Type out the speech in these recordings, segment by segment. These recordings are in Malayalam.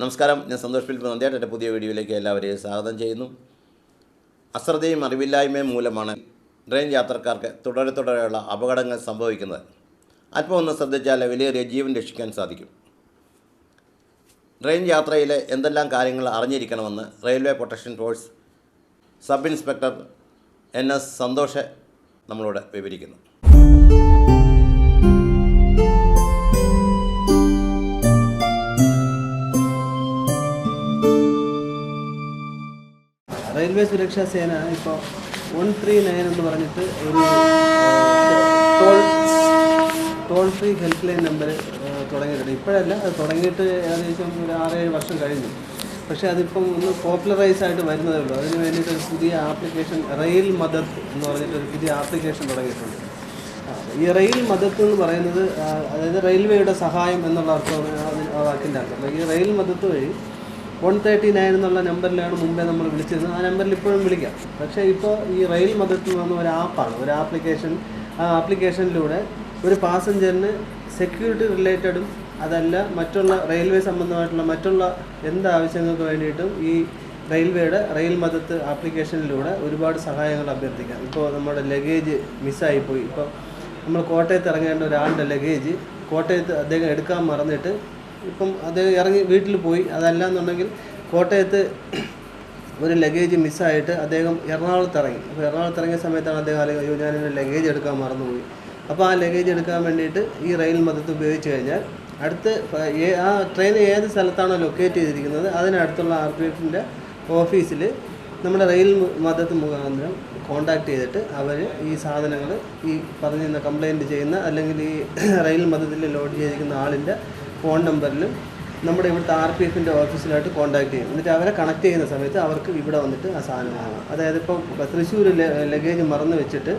നമസ്കാരം. ഞാൻ സന്തോഷ് പിൽപ്പ് നന്ദിയായിട്ട് എന്റെ പുതിയ വീഡിയോയിലേക്ക് എല്ലാവരെയും സ്വാഗതം ചെയ്യുന്നു. അശ്രദ്ധയും അറിവില്ലായ്മയും മൂലമാണ് ട്രെയിൻ യാത്രക്കാർക്ക് തുടരെ തുടരെയുള്ള അപകടങ്ങൾ സംഭവിക്കുന്നത്. അല്പം ഒന്ന് ശ്രദ്ധിച്ചാൽ വിലയേറിയ ജീവൻ രക്ഷിക്കാൻ സാധിക്കും. ട്രെയിൻ യാത്രയിലെ എന്തെല്ലാം കാര്യങ്ങൾ അറിഞ്ഞിരിക്കണമെന്ന് railway protection force sub inspector N S Santhosh നമ്മളോട് വിവരിക്കുന്നു. റെയിൽവേ സുരക്ഷാ സേന ഇപ്പോൾ വൺ ത്രീ നയൻ എന്ന് പറഞ്ഞിട്ട് ഒരു toll toll free help line number തുടങ്ങിയിട്ടുണ്ട്. ഇപ്പോഴല്ല അത് തുടങ്ങിയിട്ട് ഏകദേശം ഒരു ആറേഴ് വർഷം കഴിഞ്ഞു. പക്ഷേ അതിപ്പം ഒന്ന് പോപ്പുലറൈസ് ആയിട്ട് വരുന്നതേ ഉള്ളൂ. അതിന് വേണ്ടിയിട്ട് ഒരു പുതിയ ആപ്ലിക്കേഷൻ റെയിൽ മദത്ത് എന്ന് പറഞ്ഞിട്ട് ഒരു പുതിയ ആപ്ലിക്കേഷൻ തുടങ്ങിയിട്ടുണ്ട്. ഈ റെയിൽ മദത്ത് എന്ന് പറയുന്നത് അതായത് റെയിൽവേയുടെ സഹായം എന്നുള്ള അർത്ഥമാണ് ആ അർത്ഥം. ഈ റെയിൽ മദത്ത് വഴി വൺ തേർട്ടി നയൻ എന്നുള്ള നമ്പറിലാണ് മുമ്പേ നമ്മൾ വിളിച്ചിരുന്നത്. ആ നമ്പറിൽ ഇപ്പോഴും വിളിക്കാം. പക്ഷേ ഇപ്പോൾ ഈ റെയിൽ മതത്തിൽ പറഞ്ഞ ഒരു ആപ്പാണ് ഒരു ആപ്ലിക്കേഷൻ ആ ആപ്ലിക്കേഷനിലൂടെ ഒരു പാസഞ്ചറിന് സെക്യൂരിറ്റി റിലേറ്റഡും അതല്ല മറ്റുള്ള റെയിൽവേ സംബന്ധമായിട്ടുള്ള മറ്റുള്ള എന്ത് ആവശ്യങ്ങൾക്ക് വേണ്ടിയിട്ടും ഈ റെയിൽവേയുടെ റെയിൽ മതത്ത് ആപ്ലിക്കേഷനിലൂടെ ഒരുപാട് സഹായങ്ങൾ അഭ്യർത്ഥിക്കാം. ഇപ്പോൾ നമ്മുടെ ലഗേജ് മിസ്സായിപ്പോയി ഇപ്പോൾ നമ്മൾ കോട്ടയത്ത് ഇറങ്ങേണ്ട ഒരാളുടെ ലഗേജ് കോട്ടയത്ത് അദ്ദേഹം എടുക്കാൻ മറന്നിട്ട് ഇപ്പം അത് ഇറങ്ങി വീട്ടിൽ പോയി. അതല്ല എന്നുണ്ടെങ്കിൽ കോട്ടയത്ത് ഒരു ലഗേജ് മിസ്സായിട്ട് അദ്ദേഹം എറണാകുളത്ത് ഇറങ്ങി. അപ്പോൾ എറണാകുളത്ത് ഇറങ്ങിയ സമയത്താണ് അദ്ദേഹം അയ്യോ ഞാൻ എന്റെ ലഗേജ് എടുക്കാൻ മറന്നുപോയി. അപ്പോൾ ആ ലഗേജ് എടുക്കാൻ വേണ്ടിയിട്ട് ഈ റെയിൽ മതത്ത് ഉപയോഗിച്ച് കഴിഞ്ഞാൽ അടുത്ത് ആ ട്രെയിൻ ഏത് സ്ഥലത്താണോ ലൊക്കേറ്റ് ചെയ്തിരിക്കുന്നത് അതിനടുത്തുള്ള ആർ പി എഫിന്റെ ഓഫീസിൽ നമ്മുടെ റെയിൽ മതത്ത് മുഖാന്തരം കോണ്ടാക്ട് ചെയ്തിട്ട് അവർ ഈ സാധനങ്ങൾ ഈ പറഞ്ഞിരുന്ന കംപ്ലൈന്റ് ചെയ്യുന്ന അല്ലെങ്കിൽ ഈ റെയിൽ മതത്തിൽ ലോഡ് ചെയ്തിരിക്കുന്ന ആളിന്റെ ഫോൺ നമ്പറിൽ നമ്മുടെ ഇവിടുത്തെ ആർ പി എഫിന്റെ ഓഫീസിലായിട്ട് കോൺടാക്ട് ചെയ്യും. എന്നിട്ട് അവരെ കണക്ട് ചെയ്യുന്ന സമയത്ത് അവർക്ക് ഇവിടെ വന്നിട്ട് ആ സാധനം വാങ്ങാം. അതായത് ഇപ്പോൾ തൃശ്ശൂർ ലഗേജ് മറന്ന് വെച്ചിട്ട്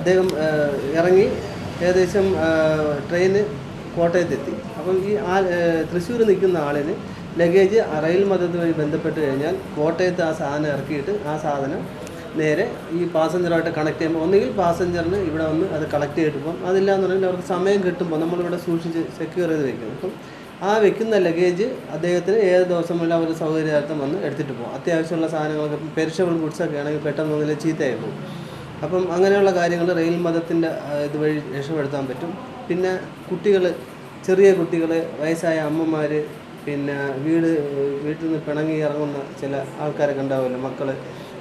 അദ്ദേഹം ഇറങ്ങി ഏകദേശം ട്രെയിന് കോട്ടയത്തെത്തി. അപ്പം ഈ ആ തൃശ്ശൂർ നിൽക്കുന്ന ആളിന് ലഗേജ് റെയിൽ മതത്തുമായി ബന്ധപ്പെട്ട് കഴിഞ്ഞാൽ കോട്ടയത്ത് ആ സാധനം ഇറക്കിയിട്ട് ആ സാധനം നേരെ ഈ പാസഞ്ചറുമായിട്ട് കണക്ട് ചെയ്യുമ്പോൾ ഒന്നുകിൽ പാസഞ്ചറിന് ഇവിടെ വന്ന് അത് കളക്ട് ചെയ്തിട്ട് പോകും അതില്ല എന്നുണ്ടെങ്കിൽ അവർക്ക് സമയം കിട്ടുമ്പോൾ നമ്മളിവിടെ സൂക്ഷിച്ച് സെക്യൂർ ചെയ്ത് വെക്കും അപ്പം ആ വെക്കുന്ന ലഗേജ് അദ്ദേഹത്തിന് ഏത് ദിവസം വേണമെങ്കിലും അവർ സൗകര്യാർത്ഥം വന്ന് എടുത്തിട്ട് പോകും അത്യാവശ്യമുള്ള സാധനങ്ങളൊക്കെ പെരിഷബിൾ ഗുഡ്സൊക്കെ ആണെങ്കിൽ പെട്ടെന്ന് ഒന്നിലെ ചീത്തയായി പോകും അപ്പം അങ്ങനെയുള്ള കാര്യങ്ങൾ റെയിൽ മതത്തിന്റെ ഇതുവഴി രക്ഷപ്പെടുത്താൻ പറ്റും. പിന്നെ കുട്ടികൾ ചെറിയ കുട്ടികൾ വയസ്സായ അമ്മമാർ പിന്നെ വീട് വീട്ടിൽ നിന്ന് പിണങ്ങി ഇറങ്ങുന്ന ചില ആൾക്കാരൊക്കെ ഉണ്ടാവുമല്ലോ മക്കൾ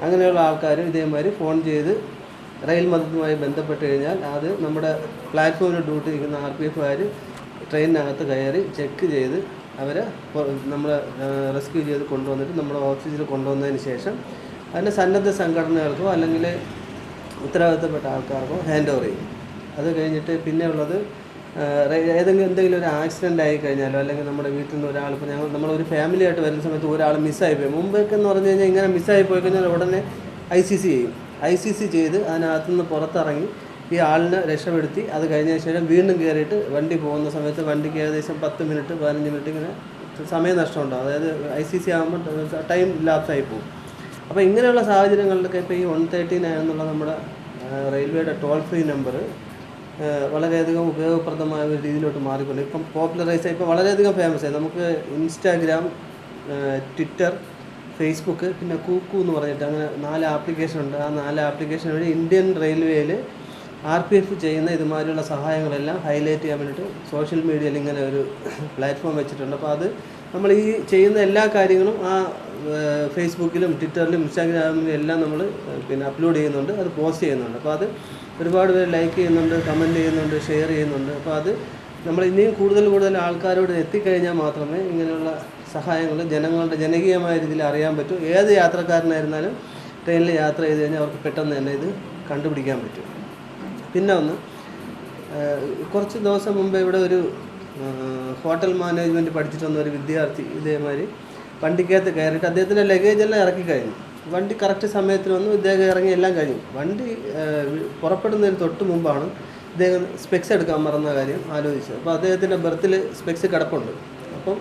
അങ്ങനെയുള്ള ആൾക്കാരും ഇതേമാതിരി ഫോൺ ചെയ്ത് റെയിൽ മതത്തുമായി ബന്ധപ്പെട്ട് കഴിഞ്ഞാൽ അത് നമ്മുടെ പ്ലാറ്റ്ഫോമിൽ ഡ്യൂട്ടി നിൽക്കുന്ന ആർ പി എഫുകാർ ട്രെയിനിനകത്ത് കയറി ചെക്ക് ചെയ്ത് അവരെ നമ്മൾ റെസ്ക്യൂ ചെയ്ത് കൊണ്ടുവന്നിട്ട് നമ്മുടെ ഓഫീസിൽ കൊണ്ടുവന്നതിന് ശേഷം അതിന്റെ സന്നദ്ധ സംഘടനകൾക്കോ അല്ലെങ്കിൽ ഉത്തരവാദിത്തപ്പെട്ട ആൾക്കാർക്കോ ഹാൻഡ് ഓവർ ചെയ്യും. അത് കഴിഞ്ഞിട്ട് പിന്നെ ഉള്ളത് ആ, റേ- ഏതെങ്കിലും എന്തെങ്കിലും ഒരു ആക്സിഡന്റ് ആയി കഴിഞ്ഞാലോ അല്ലെങ്കിൽ നമ്മുടെ വീട്ടിൽ നിന്ന് ഒരാൾ ഇപ്പോൾ ഞങ്ങൾ ഒരു ഫാമിലി ആയിട്ട് വരുന്ന സമയത്ത് ഒരാൾ മിസ്സായി പോയി. മുമ്പൊക്കെ എന്ന് പറഞ്ഞു കഴിഞ്ഞാൽ ഇങ്ങനെ മിസ്സായി പോയി കഴിഞ്ഞാൽ ഉടനെ ഐ സി സി ചെയ്യും. ഐ സി സി ചെയ്ത് അതിനകത്തുനിന്ന് പുറത്തിറങ്ങി ഈ ആളിനെ രക്ഷപ്പെടുത്തി. അത് കഴിഞ്ഞ ശേഷം വീണ്ടും കയറിയിട്ട് വണ്ടി പോകുന്ന സമയത്ത് വണ്ടിക്ക് ഏകദേശം പത്ത് മിനിറ്റ് പതിനഞ്ച് മിനിറ്റ് ഇങ്ങനെ സമയം നഷ്ടമുണ്ടാകും അതായത് ഐ സി സി ആകുമ്പോൾ ടൈം ലാപ്സായി പോകും. അപ്പോൾ ഇങ്ങനെയുള്ള സാഹചര്യങ്ങളിലൊക്കെ ഇപ്പോൾ ഈ വൺ തേർട്ടി നയൻ എന്നുള്ള നമ്മുടെ റെയിൽവേയുടെ ടോൾ ഫ്രീ നമ്പർ വളരെയധികം ഉപയോഗപ്രദമായ ഒരു രീതിയിലോട്ട് മാറിക്കൊണ്ട് ഇപ്പം പോപ്പുലറൈസ് ആയി ഇപ്പം വളരെയധികം ഫേമസ് ആയി. നമുക്ക് ഇൻസ്റ്റാഗ്രാം ട്വിറ്റർ ഫേസ്ബുക്ക് പിന്നെ കൂക്കു എന്ന് പറഞ്ഞിട്ട് അങ്ങനെ നാല് ആപ്ലിക്കേഷൻ ഉണ്ട്. ആ നാല് ആപ്ലിക്കേഷൻ വഴി ഇന്ത്യൻ റെയിൽവേയിൽ ആർ പി എഫ് ചെയ്യുന്ന ഇതുമാതിരിയുള്ള സഹായങ്ങളെല്ലാം ഹൈലൈറ്റ് ചെയ്യാൻ വേണ്ടിയിട്ട് സോഷ്യൽ മീഡിയയിൽ ഇങ്ങനെ ഒരു പ്ലാറ്റ്ഫോം വെച്ചിട്ടുണ്ട്. അപ്പോൾ അത് നമ്മൾ ഈ ചെയ്യുന്ന എല്ലാ കാര്യങ്ങളും ആ ഫേസ്ബുക്കിലും ട്വിറ്ററിലും ഇൻസ്റ്റാഗ്രാമിലും എല്ലാം നമ്മൾ പിന്നെ അപ്ലോഡ് ചെയ്യുന്നുണ്ട്. അത് പോസ്റ്റ് ചെയ്യുന്നുണ്ട്. അപ്പോൾ അത് ഒരുപാട് പേര് ലൈക്ക് ചെയ്യുന്നുണ്ട് കമന്റ് ചെയ്യുന്നുണ്ട് ഷെയർ ചെയ്യുന്നുണ്ട്. അപ്പോൾ അത് നമ്മൾ ഇനിയും കൂടുതൽ കൂടുതൽ ആൾക്കാരോട് എത്തിക്കഴിഞ്ഞാൽ മാത്രമേ ഇങ്ങനെയുള്ള സഹായങ്ങൾ ജനങ്ങളുടെ ജനകീയമായ രീതിയിൽ അറിയാൻ പറ്റൂ. ഏത് യാത്രക്കാരനായിരുന്നാലും ട്രെയിനിൽ യാത്ര ചെയ്ത് കഴിഞ്ഞാൽ അവർക്ക് പെട്ടെന്ന് തന്നെ ഇത് കണ്ടുപിടിക്കാൻ പറ്റും. പിന്നെ ഒന്ന് കുറച്ച് ദിവസം മുമ്പ് ഇവിടെ ഒരു ഹോട്ടൽ മാനേജ്മെന്റ് പഠിച്ചിട്ട് വന്ന ഒരു വിദ്യാർത്ഥി ഇതേമാതിരി വണ്ടിക്കകത്ത് കയറിയിട്ട് അദ്ദേഹത്തിന്റെ ലഗേജ് എല്ലാം ഇറക്കി കഴിഞ്ഞു. വണ്ടി കറക്റ്റ് സമയത്തിന് വന്നു ഇദ്ദേഹം ഇറങ്ങി എല്ലാം കഴിഞ്ഞു. വണ്ടി പുറപ്പെടുന്നതിന് തൊട്ട് മുമ്പാണ് ഇദ്ദേഹം സ്പെക്സ് എടുക്കാൻ മറന്ന കാര്യം ആലോചിച്ചത്. അപ്പോൾ അദ്ദേഹത്തിന്റെ ബർത്തിൽ സ്പെക്സ് കിടപ്പുണ്ട്. അപ്പം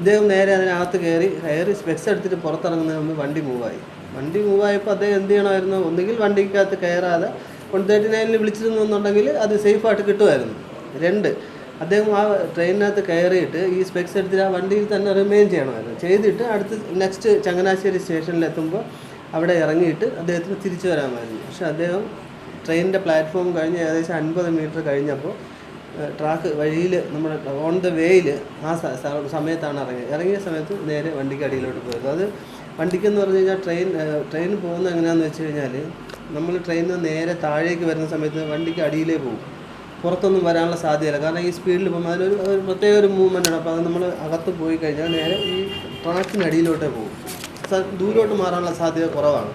ഇദ്ദേഹം നേരെ അതിനകത്ത് കയറി കയറി സ്പെക്സ് എടുത്തിട്ട് പുറത്തിറങ്ങുന്നതിന് മുമ്പ് വണ്ടി മൂവായി. വണ്ടി മൂവായപ്പോൾ അദ്ദേഹം എന്ത് ചെയ്യണമായിരുന്നു? ഒന്നുകിൽ വണ്ടിക്കകത്ത് കയറാതെ വൺ തേർട്ടി നയനിൽ വിളിച്ചിരുന്നു എന്നുണ്ടെങ്കിൽ അത് സേഫായിട്ട് കിട്ടുമായിരുന്നു. രണ്ട് അദ്ദേഹം ആ ട്രെയിനിനകത്ത് കയറിയിട്ട് ഈ സ്പെക്സ് എടുത്തിട്ട് ആ വണ്ടിയിൽ തന്നെ റിമെയിൻ ചെയ്യണമായിരുന്നു. ചെയ്തിട്ട് അടുത്ത് നെക്സ്റ്റ് ചങ്ങനാശ്ശേരി സ്റ്റേഷനിൽ എത്തുമ്പോൾ അവിടെ ഇറങ്ങിയിട്ട് അദ്ദേഹത്തിന് തിരിച്ചു വരാമായിരുന്നു. പക്ഷെ അദ്ദേഹം ട്രെയിനിന്റെ പ്ലാറ്റ്ഫോം കഴിഞ്ഞ് ഏകദേശം അൻപത് മീറ്റർ കഴിഞ്ഞപ്പോൾ ട്രാക്ക് വഴിയിൽ നമ്മുടെ ഓൺ ദ വേയിൽ ആ സമയത്താണ് ഇറങ്ങിയത്. ഇറങ്ങിയ സമയത്ത് നേരെ വണ്ടിക്ക് അടിയിലോട്ട് പോയത്. അത് വണ്ടിക്കെന്ന് പറഞ്ഞു കഴിഞ്ഞാൽ ട്രെയിൻ ട്രെയിൻ പോകുന്നത് എങ്ങനെയാണെന്ന് വെച്ച് കഴിഞ്ഞാൽ നമ്മൾ ട്രെയിനിൽ നേരെ താഴേക്ക് വരുന്ന സമയത്ത് വണ്ടിക്ക് അടിയിലേ പോകും. പുറത്തൊന്നും വരാനുള്ള സാധ്യതയില്ല. കാരണം ഈ സ്പീഡിൽ പോകുമ്പോൾ അതിലൊരു ഒരു പ്രത്യേക ഒരു മൂവ്മെന്റ് ആണ്. അപ്പോൾ അത് നമ്മൾ അകത്ത് പോയി കഴിഞ്ഞാൽ നേരെ ഈ ട്രാക്കിനടിയിലോട്ടേ പോകും. ദൂരോട്ട് മാറാനുള്ള സാധ്യത കുറവാണ്.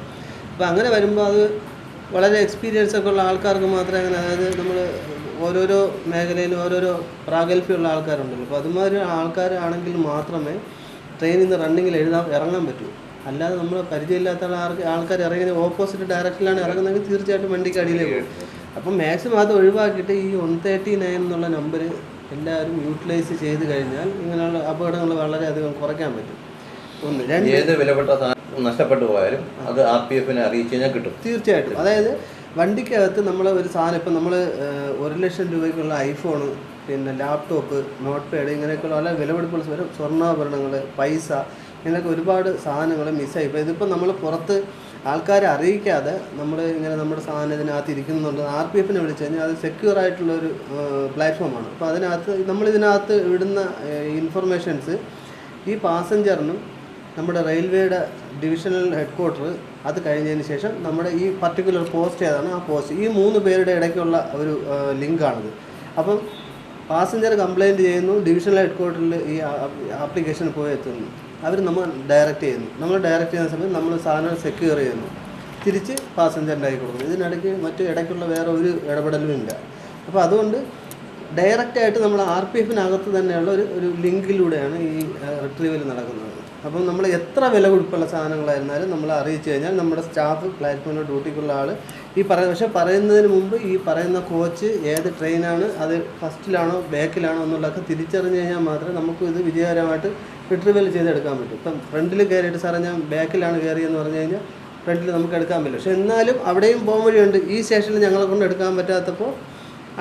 അപ്പോൾ അങ്ങനെ വരുമ്പോൾ അത് വളരെ എക്സ്പീരിയൻസ് ഒക്കെ ഉള്ള ആൾക്കാർക്ക് മാത്രമേ അങ്ങനെ അതായത് നമ്മൾ ഓരോരോ മേഖലയിലും ഓരോരോ പ്രാഗൽഭ്യമുള്ള ആൾക്കാരുണ്ടല്ലോ. അപ്പോൾ അതുമാതിരി ആൾക്കാരാണെങ്കിൽ മാത്രമേ ട്രെയിനിൽ നിന്ന് റണ്ണിങ്ങിൽ എഴുതാൻ ഇറങ്ങാൻ പറ്റൂ. അല്ലാതെ നമ്മൾ പരിചയമില്ലാത്ത ആൾക്കാർ ഇറങ്ങി ഓപ്പോസിറ്റ് ഡയറക്ഷനിലാണ് ഇറങ്ങുന്നതെങ്കിൽ തീർച്ചയായിട്ടും വണ്ടിക്ക് അടിയിലേക്ക് പോകും. അപ്പം മാക്സിമം അത് ഒഴിവാക്കിയിട്ട് ഈ വൺ തേർട്ടി നയൻ എന്നുള്ള നമ്പർ എല്ലാവരും യൂട്ടിലൈസ് ചെയ്ത് കഴിഞ്ഞാൽ ഇങ്ങനെയുള്ള അപകടങ്ങൾ വളരെയധികം കുറയ്ക്കാൻ പറ്റും. ഒന്ന് രണ്ട്. ഏത് വിലപ്പെട്ട സാധനം നഷ്ടപ്പെട്ടു പോയാലും അത് ആർ പി എഫിനെ അറിയിച്ചു കഴിഞ്ഞാൽ കിട്ടും. തീർച്ചയായിട്ടും. അതായത് വണ്ടിക്കകത്ത് നമ്മൾ ഒരു സാധനം ഇപ്പം നമ്മൾ ഒരു ലക്ഷം രൂപയ്ക്കുള്ള ഐഫോണ് പിന്നെ ലാപ്ടോപ്പ് നോട്ട് പാഡ് ഇങ്ങനെയൊക്കെയുള്ള വളരെ വിലപിടിപ്പുള്ള സ്വർണാഭരണങ്ങൾ പൈസ ഇങ്ങനെയൊക്കെ ഒരുപാട് സാധനങ്ങൾ മിസ്സായി ഇപ്പോൾ ഇതിപ്പോൾ നമ്മൾ പുറത്ത് ആൾക്കാരെ അറിയിക്കാതെ നമ്മൾ ഇങ്ങനെ നമ്മുടെ സാധനം ഇതിനകത്ത് ഇരിക്കുന്നുണ്ട് ആർ പി എഫിനെ വിളിച്ചു കഴിഞ്ഞാൽ അത് സെക്യൂർ ആയിട്ടുള്ള ഒരു പ്ലാറ്റ്ഫോമാണ് അപ്പോൾ അതിനകത്ത് നമ്മൾ ഇതിനകത്ത് ഇടുന്ന ഇൻഫർമേഷൻസ് ഈ പാസഞ്ചറിനും നമ്മുടെ റെയിൽവേയുടെ ഡിവിഷണൽ ഹെഡ് ക്വാർട്ടർ അത് കഴിഞ്ഞതിന് ശേഷം നമ്മുടെ ഈ പർട്ടിക്കുലർ പോസ്റ്റ് ഏതാണ്? ആ പോസ്റ്റ് ഈ മൂന്ന് പേരുടെ ഇടയ്ക്കുള്ള ഒരു ലിങ്കാണിത് അപ്പം പാസഞ്ചർ കംപ്ലയിന്റ് ചെയ്യുന്നു ഡിവിഷണൽ ഹെഡ് ക്വാർട്ടറിൽ ഈ ആപ്ലിക്കേഷൻ പോയി എത്തുന്നു. അവർ നമ്മൾ ഡയറക്റ്റ് ചെയ്യുന്നു. നമ്മൾ ഡയറക്റ്റ് ചെയ്യുന്ന സമയത്ത് നമ്മൾ സാധനം സെക്യൂർ ചെയ്യുന്നു. തിരിച്ച് പാസഞ്ചറിന്റെ ആയി കൊടുക്കുന്നു. ഇതിനിടയ്ക്ക് മറ്റു ഇടയ്ക്കുള്ള വേറെ ഒരു ഇടപെടലും ഇല്ല. അപ്പോൾ അതുകൊണ്ട് ഡയറക്റ്റ് ആയിട്ട് നമ്മൾ ആർ പി എഫിനകത്ത് തന്നെയുള്ള ഒരു ഒരു ലിങ്കിലൂടെയാണ് ഈ റിട്രീവൽ നടക്കുന്നത്. അപ്പം നമ്മൾ എത്ര വില കൊടുപ്പുള്ള സാധനങ്ങളായിരുന്നാലും നമ്മൾ അറിയിച്ചു കഴിഞ്ഞാൽ നമ്മുടെ സ്റ്റാഫ് പ്ലാറ്റ്ഫോമിൽ ഡ്യൂട്ടിക്കുള്ള ആൾ ഈ പറയുന്ന പക്ഷേ പറയുന്നതിന് മുമ്പ് ഈ പറയുന്ന കോച്ച് ഏത് ട്രെയിനാണ് അത് ഫസ്റ്റിലാണോ ബാക്കിലാണോ എന്നുള്ളതൊക്കെ തിരിച്ചറിഞ്ഞു കഴിഞ്ഞാൽ മാത്രമേ നമുക്ക് ഇത് വിജയകരമായിട്ട് റിട്രീവൽ ചെയ്തെടുക്കാൻ പറ്റും. ഇപ്പം ഫ്രണ്ടിൽ കയറിയിട്ട് സാറേ ഞാൻ ബാക്കിലാണ് കയറിയെന്ന് പറഞ്ഞു കഴിഞ്ഞാൽ ഫ്രണ്ടിൽ നമുക്ക് എടുക്കാൻ പറ്റില്ല. പക്ഷെ എന്നാലും അവിടെയും പോകാൻ വഴിയുണ്ട് ഈ സ്റ്റേഷനിൽ ഞങ്ങളെ കൊണ്ട് എടുക്കാൻ പറ്റാത്തപ്പോൾ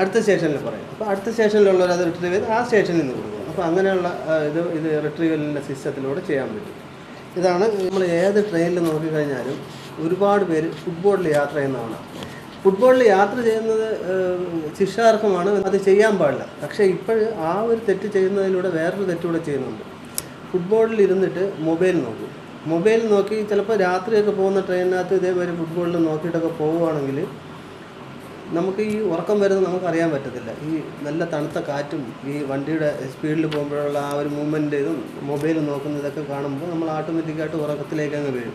അടുത്ത സ്റ്റേഷനിൽ പറയും. അപ്പോൾ അടുത്ത സ്റ്റേഷനിലുള്ളവർ അത് റിട്രീവ് ചെയ്ത് ആ സ്റ്റേഷനിൽ നിന്ന് കൊടുക്കും. അപ്പോൾ അങ്ങനെയുള്ള ഇത് ഇത് റിട്രീവലിന്റെ സിസ്റ്റത്തിലൂടെ ചെയ്യാൻ പറ്റും. ഇതാണ് നമ്മൾ ഏത് ട്രെയിനിൽ നോക്കിക്കഴിഞ്ഞാലും ഒരുപാട് പേര് ഫുട്ബോളിൽ യാത്ര ചെയ്യുന്നതാണ്. ഫുട്ബോളിൽ യാത്ര ചെയ്യുന്നത് ശിക്ഷാർഹമാണ്. അത് ചെയ്യാൻ പാടില്ല. പക്ഷേ ഇപ്പോൾ ആ ഒരു തെറ്റ് ചെയ്യുന്നതിലൂടെ വേറൊരു തെറ്റുകൂടെ ചെയ്യുന്നുണ്ട്. ഫുട്ബോളിൽ ഇരുന്നിട്ട് മൊബൈൽ നോക്കും. മൊബൈൽ നോക്കി ചിലപ്പോൾ രാത്രിയൊക്കെ പോകുന്ന ട്രെയിനിനകത്ത് ഇതേമാതിരി ഫുട്ബോളിൽ നോക്കിയിട്ടൊക്കെ പോവുകയാണെങ്കിൽ നമുക്ക് ഈ ഉറക്കം വരുന്നത് നമുക്ക് അറിയാൻ പറ്റത്തില്ല. ഈ നല്ല തണുത്ത കാറ്റും ഈ വണ്ടിയുടെ സ്പീഡിൽ പോകുമ്പോഴുള്ള ആ ഒരു മൂവ്മെന്റ് ഇതും മൊബൈൽ നോക്കുന്നതൊക്കെ കാണുമ്പോൾ നമ്മൾ ഓട്ടോമാറ്റിക്കായിട്ട് ഉറക്കത്തിലേക്ക് അങ്ങ് വീഴും.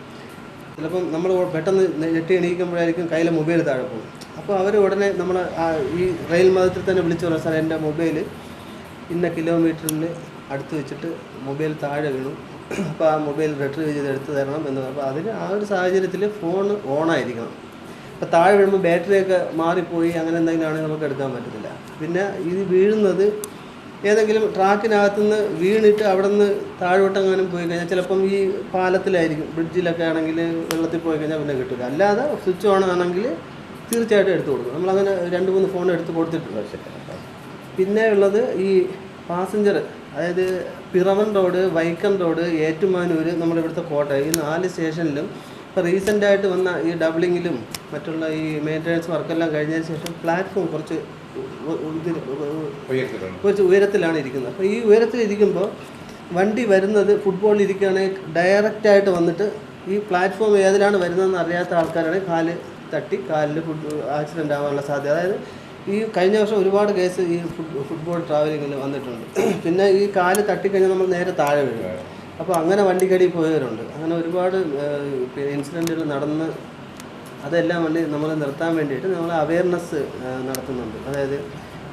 ചിലപ്പം നമ്മൾ പെട്ടെന്ന് ഞെട്ടി എണീക്കുമ്പോഴായിരിക്കും കയ്യിലെ മൊബൈൽ താഴെ പോകും. അപ്പോൾ അവർ ഉടനെ നമ്മൾ ഈ റെയിൽ മതത്തിൽ തന്നെ വിളിച്ചു പറയാം സാർ എന്റെ മൊബൈൽ ഇന്ന കിലോമീറ്ററിൽ അടുത്ത് വെച്ചിട്ട് മൊബൈൽ താഴെ വീണു. അപ്പോൾ ആ മൊബൈൽ റിട്രീവ് ചെയ്ത് എടുത്ത് തരണം എന്ന് അപ്പോൾ അതിന് ആ ഒരു സാഹചര്യത്തിൽ ഫോൺ ഓണായിരിക്കണം അപ്പോൾ താഴെ വീഴുമ്പോൾ ബാറ്ററിയൊക്കെ മാറിപ്പോയി അങ്ങനെ എന്തെങ്കിലും ആണെങ്കിൽ നമുക്ക് എടുക്കാൻ പറ്റത്തില്ല. പിന്നെ ഇത് വീഴുന്നത് ഏതെങ്കിലും ട്രാക്കിനകത്തുനിന്ന് വീണിട്ട് അവിടെ നിന്ന് താഴോട്ടെങ്ങാനും പോയി കഴിഞ്ഞാൽ ചിലപ്പം ഈ പാലത്തിലായിരിക്കും. ബ്രിഡ്ജിലൊക്കെ ആണെങ്കിൽ വെള്ളത്തിൽ പോയി കഴിഞ്ഞാൽ പിന്നെ കിട്ടില്ല അല്ലാതെ സ്വിച്ച് ഓൺ ആണെങ്കിൽ തീർച്ചയായിട്ടും എടുത്തു കൊടുക്കും. നമ്മളങ്ങനെ രണ്ട് മൂന്ന് ഫോൺ എടുത്ത് കൊടുത്തിട്ടുണ്ട്. പക്ഷേ പിന്നെ ഉള്ളത് ഈ പാസഞ്ചർ അതായത് പിറവൻ റോഡ് വൈക്കം റോഡ് ഏറ്റുമാനൂർ നമ്മുടെ ഇവിടുത്തെ കോട്ടയം ഈ നാല് സ്റ്റേഷനിലും ഇപ്പോൾ റീസെന്റായിട്ട് വന്ന ഈ ഡബിളിങ്ങിലും മറ്റുള്ള ഈ മെയിന്റനൻസ് വർക്കെല്ലാം കഴിഞ്ഞതിന് ശേഷം പ്ലാറ്റ്ഫോം കുറച്ച് കുറച്ച് ഉയരത്തിലാണ് ഇരിക്കുന്നത്. അപ്പോൾ ഈ ഉയരത്തിലിരിക്കുമ്പോൾ വണ്ടി വരുന്നത് ഫുട്ബോളിൽ ഇരിക്കുകയാണെങ്കിൽ ഡയറക്റ്റായിട്ട് വന്നിട്ട് ഈ പ്ലാറ്റ്ഫോം ഏതിലാണ് വരുന്നതെന്ന് അറിയാത്ത ആൾക്കാരാണെങ്കിൽ കാൽ തട്ടി കാലിൽ ഫുഡ് ആക്സിഡന്റ് ആവാനുള്ള സാധ്യത. അതായത് ഈ കഴിഞ്ഞ വർഷം ഒരുപാട് കേസ് ഈ ഫുട്ബോൾ ട്രാവലിങ്ങിൽ വന്നിട്ടുണ്ട്. പിന്നെ ഈ കാൽ തട്ടിക്കഴിഞ്ഞാൽ നമ്മൾ നേരെ താഴെ വീഴും. അപ്പോൾ അങ്ങനെ വണ്ടിക്കടി പോയവരുണ്ട്. അങ്ങനെ ഒരുപാട് ഇൻസിഡന്റുകൾ നടന്ന് അതെല്ലാം വണ്ടി നമ്മൾ നിർത്താൻ വേണ്ടിയിട്ട് നമ്മൾ അവയർനെസ് നടത്തുന്നുണ്ട്. അതായത്